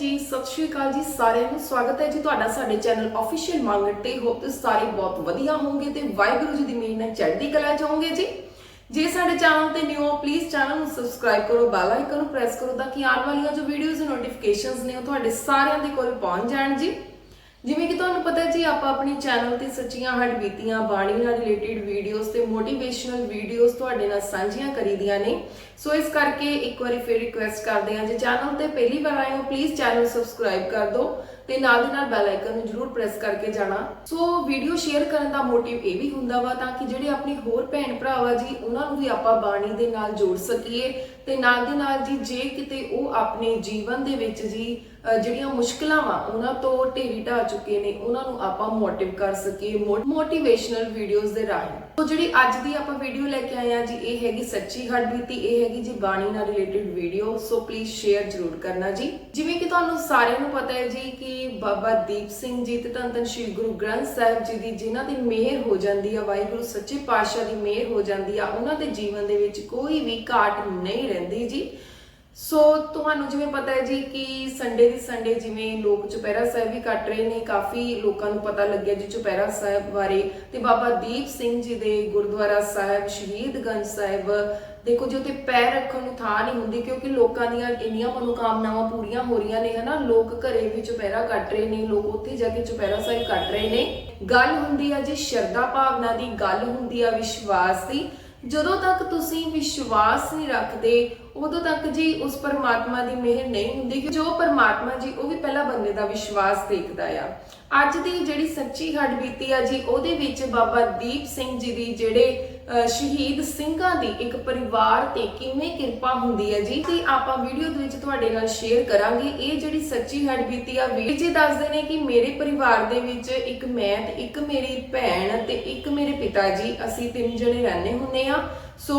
ਜੀ, ਸਤਿ ਸ਼੍ਰੀ ਅਕਾਲ ਜੀ ਸਾਰਿਆਂ ਨੂੰ। ਸਵਾਗਤ ਹੈ ਜੀ ਤੁਹਾਡਾ ਸਾਡੇ ਚੈਨਲ ਅਫੀਸ਼ੀਅਲ ਮੰਗਟ ਤੇ ਹੋਪ ਤੁਸੀਂ ਸਾਰੇ ਬਹੁਤ ਵਧੀਆ ਹੋਵੋਗੇ ਤੇ ਵਾਹਿਗੁਰੂ ਜੀ ਦੀ ਮਿਹਰ ਨਾਲ ਚੜ੍ਹਦੀ ਕਲਾ ਚ ਜੀ। ਜੇ ਸਾਡੇ ਚੈਨਲ ਤੇ ਨਿਊ ਹੋ ਪਲੀਜ਼ ਚੈਨਲ ਨੂੰ ਸਬਸਕ੍ਰਾਈਬ ਕਰੋ ਬੈਲ ਆਈਕਨ ਨੂੰ ਪ੍ਰੈਸ ਕਰੋ ਤਾਂ ਕਿ ਆਉਣ ਵਾਲੀਆਂ ਜੋ ਵੀਡੀਓਜ਼ ਨੋਟੀਫਿਕੇਸ਼ਨਸ ਨੇ ਉਹ ਤੁਹਾਡੇ ਸਾਰਿਆਂ ਦੇ ਕੋਲ ਪਹੁੰਚ ਜਾਣ ਜੀ। ਜਿਵੇਂ ਕਿ ਤੁਹਾਨੂੰ ਪਤਾ ਜੀ, ਆਪਾਂ ਆਪਣੇ ਚੈਨਲ ਤੇ ਸੱਚੀਆਂ ਹੜਬੀਤੀਆਂ ਬਾਣੀ ਨਾਲ ਰਿਲੇਟਡ ਵੀਡੀਓਜ਼ ਤੇ ਮੋਟੀਵੇਸ਼ਨਲ ਵੀਡੀਓਜ਼ ਤੁਹਾਡੇ ਨਾਲ ਸਾਂਝੀਆਂ ਕਰੀਦੀਆਂ ਨੇ। ਸੋ ਇਸ ਕਰਕੇ ਇੱਕ ਵਾਰੀ ਫਿਰ ਰਿਕੁਐਸਟ ਕਰਦੇ ਹਾਂ। ਜੇ ਚੈਨਲ ਤੇ ਪਹਿਲੀ ਵਾਰ ਆਏ ਹੋ ਪਲੀਜ਼ ਚੈਨਲ ਸਬਸਕ੍ਰਾਈਬ ਕਰ ਦਿਓ ਤੇ ਨਾਲ ਦੀ ਨਾਲ ਬੈਲ ਆਈਕਨ ਨੂੰ ਜਰੂਰ ਪ੍ਰੈਸ ਕਰਕੇ ਜਾਣਾ। ਸੋ ਵੀਡੀਓ ਸ਼ੇਅਰ ਕਰਨ ਦਾ ਮੋਟਿਵ ਇਹ ਵੀ ਹੁੰਦਾ ਵਾ ਤਾਂ ਕਿ ਜਿਹੜੇ ਆਪਣੇ ਹੋਰ ਭੈਣ ਭਰਾਵਾ ਜੀ, ਉਹਨਾਂ ਨੂੰ ਵੀ ਆਪਾਂ ਬਾਣੀ ਦੇ ਨਾਲ ਜੋੜ ਸਕੀਏ ਤੇ ਨਾਲ ਦੀ ਨਾਲ ਜੀ, ਜੇ ਕਿਤੇ ਉਹ ਆਪਣੇ ਜੀਵਨ ਦੇ ਵਿੱਚ ਜੀ ਜਿਹੜੀਆਂ ਮੁਸ਼ਕਲਾਂ ਵਾ, ਉਹਨਾਂ ਤੋਂ ਢੇਰੀ ਢਾ ਚੁੱਕੇ ਨੇ, ਉਹਨਾਂ ਨੂੰ ਆਪਾਂ ਮੋਟਿਵ ਕਰ ਸਕੀਏ ਮੋਟੀਵੇਸ਼ਨਲ ਵੀਡੀਓਜ਼ ਦੇ ਰਾਹੀਂ। ਸੋ ਜਿਹੜੀ ਅੱਜ ਦੀ ਆਪਾਂ ਵੀਡੀਓ ਲੈ ਕੇ ਆਏ ਆ ਜੀ, ਇਹ ਹੈਗੀ ਸੱਚੀ ਹੱਡਬੀਤੀ ਇਹ ਹੈਗੀ ਜੀ ਬਾਣੀ ਨਾਲ related video so please share ਜ਼ਰੂਰ ਕਰਨਾ ਜੀ। ਜਿਵੇਂ ਕਿ ਤੁਹਾਨੂੰ ਸਾਰਿਆਂ ਨੂੰ ਪਤਾ ਹੈ ਜੀ ਕਿ ਬਾਬਾ ਦੀਪ ਸਿੰਘ ਜੀ ਤੇ ਧੰਨ ਧੰਨ ਸ਼੍ਰੀ ਗੁਰੂ ਗ੍ਰੰਥ ਸਾਹਿਬ ਜੀ ਦੀ ਜਿਨ੍ਹਾਂ ਦੀ ਮਿਹਰ ਹੋ ਜਾਂਦੀ ਆ, ਵਾਹਿਗੁਰੂ ਸੱਚੇ ਪਾਤਸ਼ਾਹ ਦੀ ਮਿਹਰ ਹੋ ਜਾਂਦੀ ਆ, ਉਹਨਾਂ ਦੇ ਜੀਵਨ ਦੇ ਵਿੱਚ ਕੋਈ ਵੀ ਘਾਟ ਨਹੀਂ ਰਹਿੰਦੀ ਜੀ। ਸੋ ਤੁਹਾਨੂੰ ਜਿਵੇਂ ਪਤਾ ਹੈ ਜੀ ਕਿ ਸੰਡੇ ਦੀ ਸੰਡੇ ਜਿਵੇਂ ਲੋਕ ਚੁਪਹਿਰਾ ਸਾਹਿਬ ਵੀ ਕੱਟ ਰਹੇ ਨੇ, ਕਾਫੀ ਲੋਕਾਂ ਨੂੰ ਪਤਾ ਲੱਗਿਆ ਜੀ ਚੁਪਹਿਰਾ ਸਾਹਿਬ ਬਾਰੇ। ਤੇ ਬਾਬਾ ਦੀਪ ਸਿੰਘ ਜੀ ਦੇ ਗੁਰਦੁਆਰਾ ਸਾਹਿਬ ਸ਼ਹੀਦਗੰਜ ਸਾਹਿਬ, ਦੇਖੋ ਜੀ ਉੱਥੇ ਪੈਰ ਰੱਖਣ ਨੂੰ ਥਾਂ ਨਹੀਂ ਹੁੰਦੀ ਕਿਉਂਕਿ ਲੋਕਾਂ ਦੀਆਂ ਇੰਨੀਆਂ ਮਨੋਕਾਮਨਾਵਾਂ ਪੂਰੀਆਂ ਹੋ ਰਹੀਆਂ ਨੇ, ਹਨਾ? ਲੋਕ ਘਰੇ ਵੀ ਚੁਪਹਿਰਾ ਕੱਟ ਰਹੇ ਨੇ, ਲੋਕ ਉੱਥੇ ਜਾ ਕੇ ਚੁਪਹਿਰਾ ਸਾਹਿਬ ਕੱਟ ਰਹੇ ਨੇ। ਗੱਲ ਹੁੰਦੀ ਆ ਜੀ ਸ਼ਰਧਾ ਭਾਵਨਾ ਦੀ, ਗੱਲ ਹੁੰਦੀ ਆ ਵਿਸ਼ਵਾਸ ਦੀ। ਜਦੋਂ ਤੱਕ ਤੁਸੀਂ ਵਿਸ਼ਵਾਸ ਨਹੀਂ ਰੱਖਦੇ ਉਦੋਂ ਤੱਕ ਜੀ ਉਸ ਪਰਮਾਤਮਾ ਦੀ ਮਿਹਰ ਨਹੀਂ ਹੁੰਦੀ ਕਿ ਜੋ ਪਰਮਾਤਮਾ ਜੀ, ਉਹ ਵੀ ਪਹਿਲਾਂ ਬੰਦੇ ਦਾ ਵਿਸ਼ਵਾਸ ਦੇਖਦਾ ਆ। ਅੱਜ ਦੀ ਜਿਹੜੀ ਸੱਚੀ ਹੱਡ ਬੀਤੀ ਆ ਜੀ, ਉਹਦੇ ਵਿੱਚ ਬਾਬਾ ਦੀਪ ਸਿੰਘ ਜੀ ਦੀ ਜਿਹੜੇ ਸ਼ਹੀਦ ਸਿੰਘਾਂ ਦੀ ਇੱਕ ਪਰਿਵਾਰ ਤੇ ਕਿਵੇਂ ਕਿਰਪਾ ਹੁੰਦੀ ਹੈ ਜੀ ਤੇ ਆਪਾਂ ਵੀਡੀਓ ਦੇ ਵਿੱਚ ਤੁਹਾਡੇ ਨਾਲ ਸ਼ੇਅਰ ਕਰਾਂਗੇ। ਇਹ ਜਿਹੜੀ ਸੱਚੀ ਹੱਡ ਬੀਤੀ ਆ, ਵੀਰ ਜੀ ਦੱਸਦੇ ਨੇ ਕਿ ਮੇਰੇ ਪਰਿਵਾਰ ਦੇ ਵਿੱਚ ਇੱਕ ਮੈਂ ਤੇ ਇੱਕ ਮੇਰੀ ਭੈਣ ਤੇ ਇੱਕ ਮੇਰੇ ਪਿਤਾ ਜੀ, ਅਸੀਂ ਤਿੰਨ ਜਣੇ ਰਹਿੰਦੇ ਹੁੰਦੇ ਆ। ਸੋ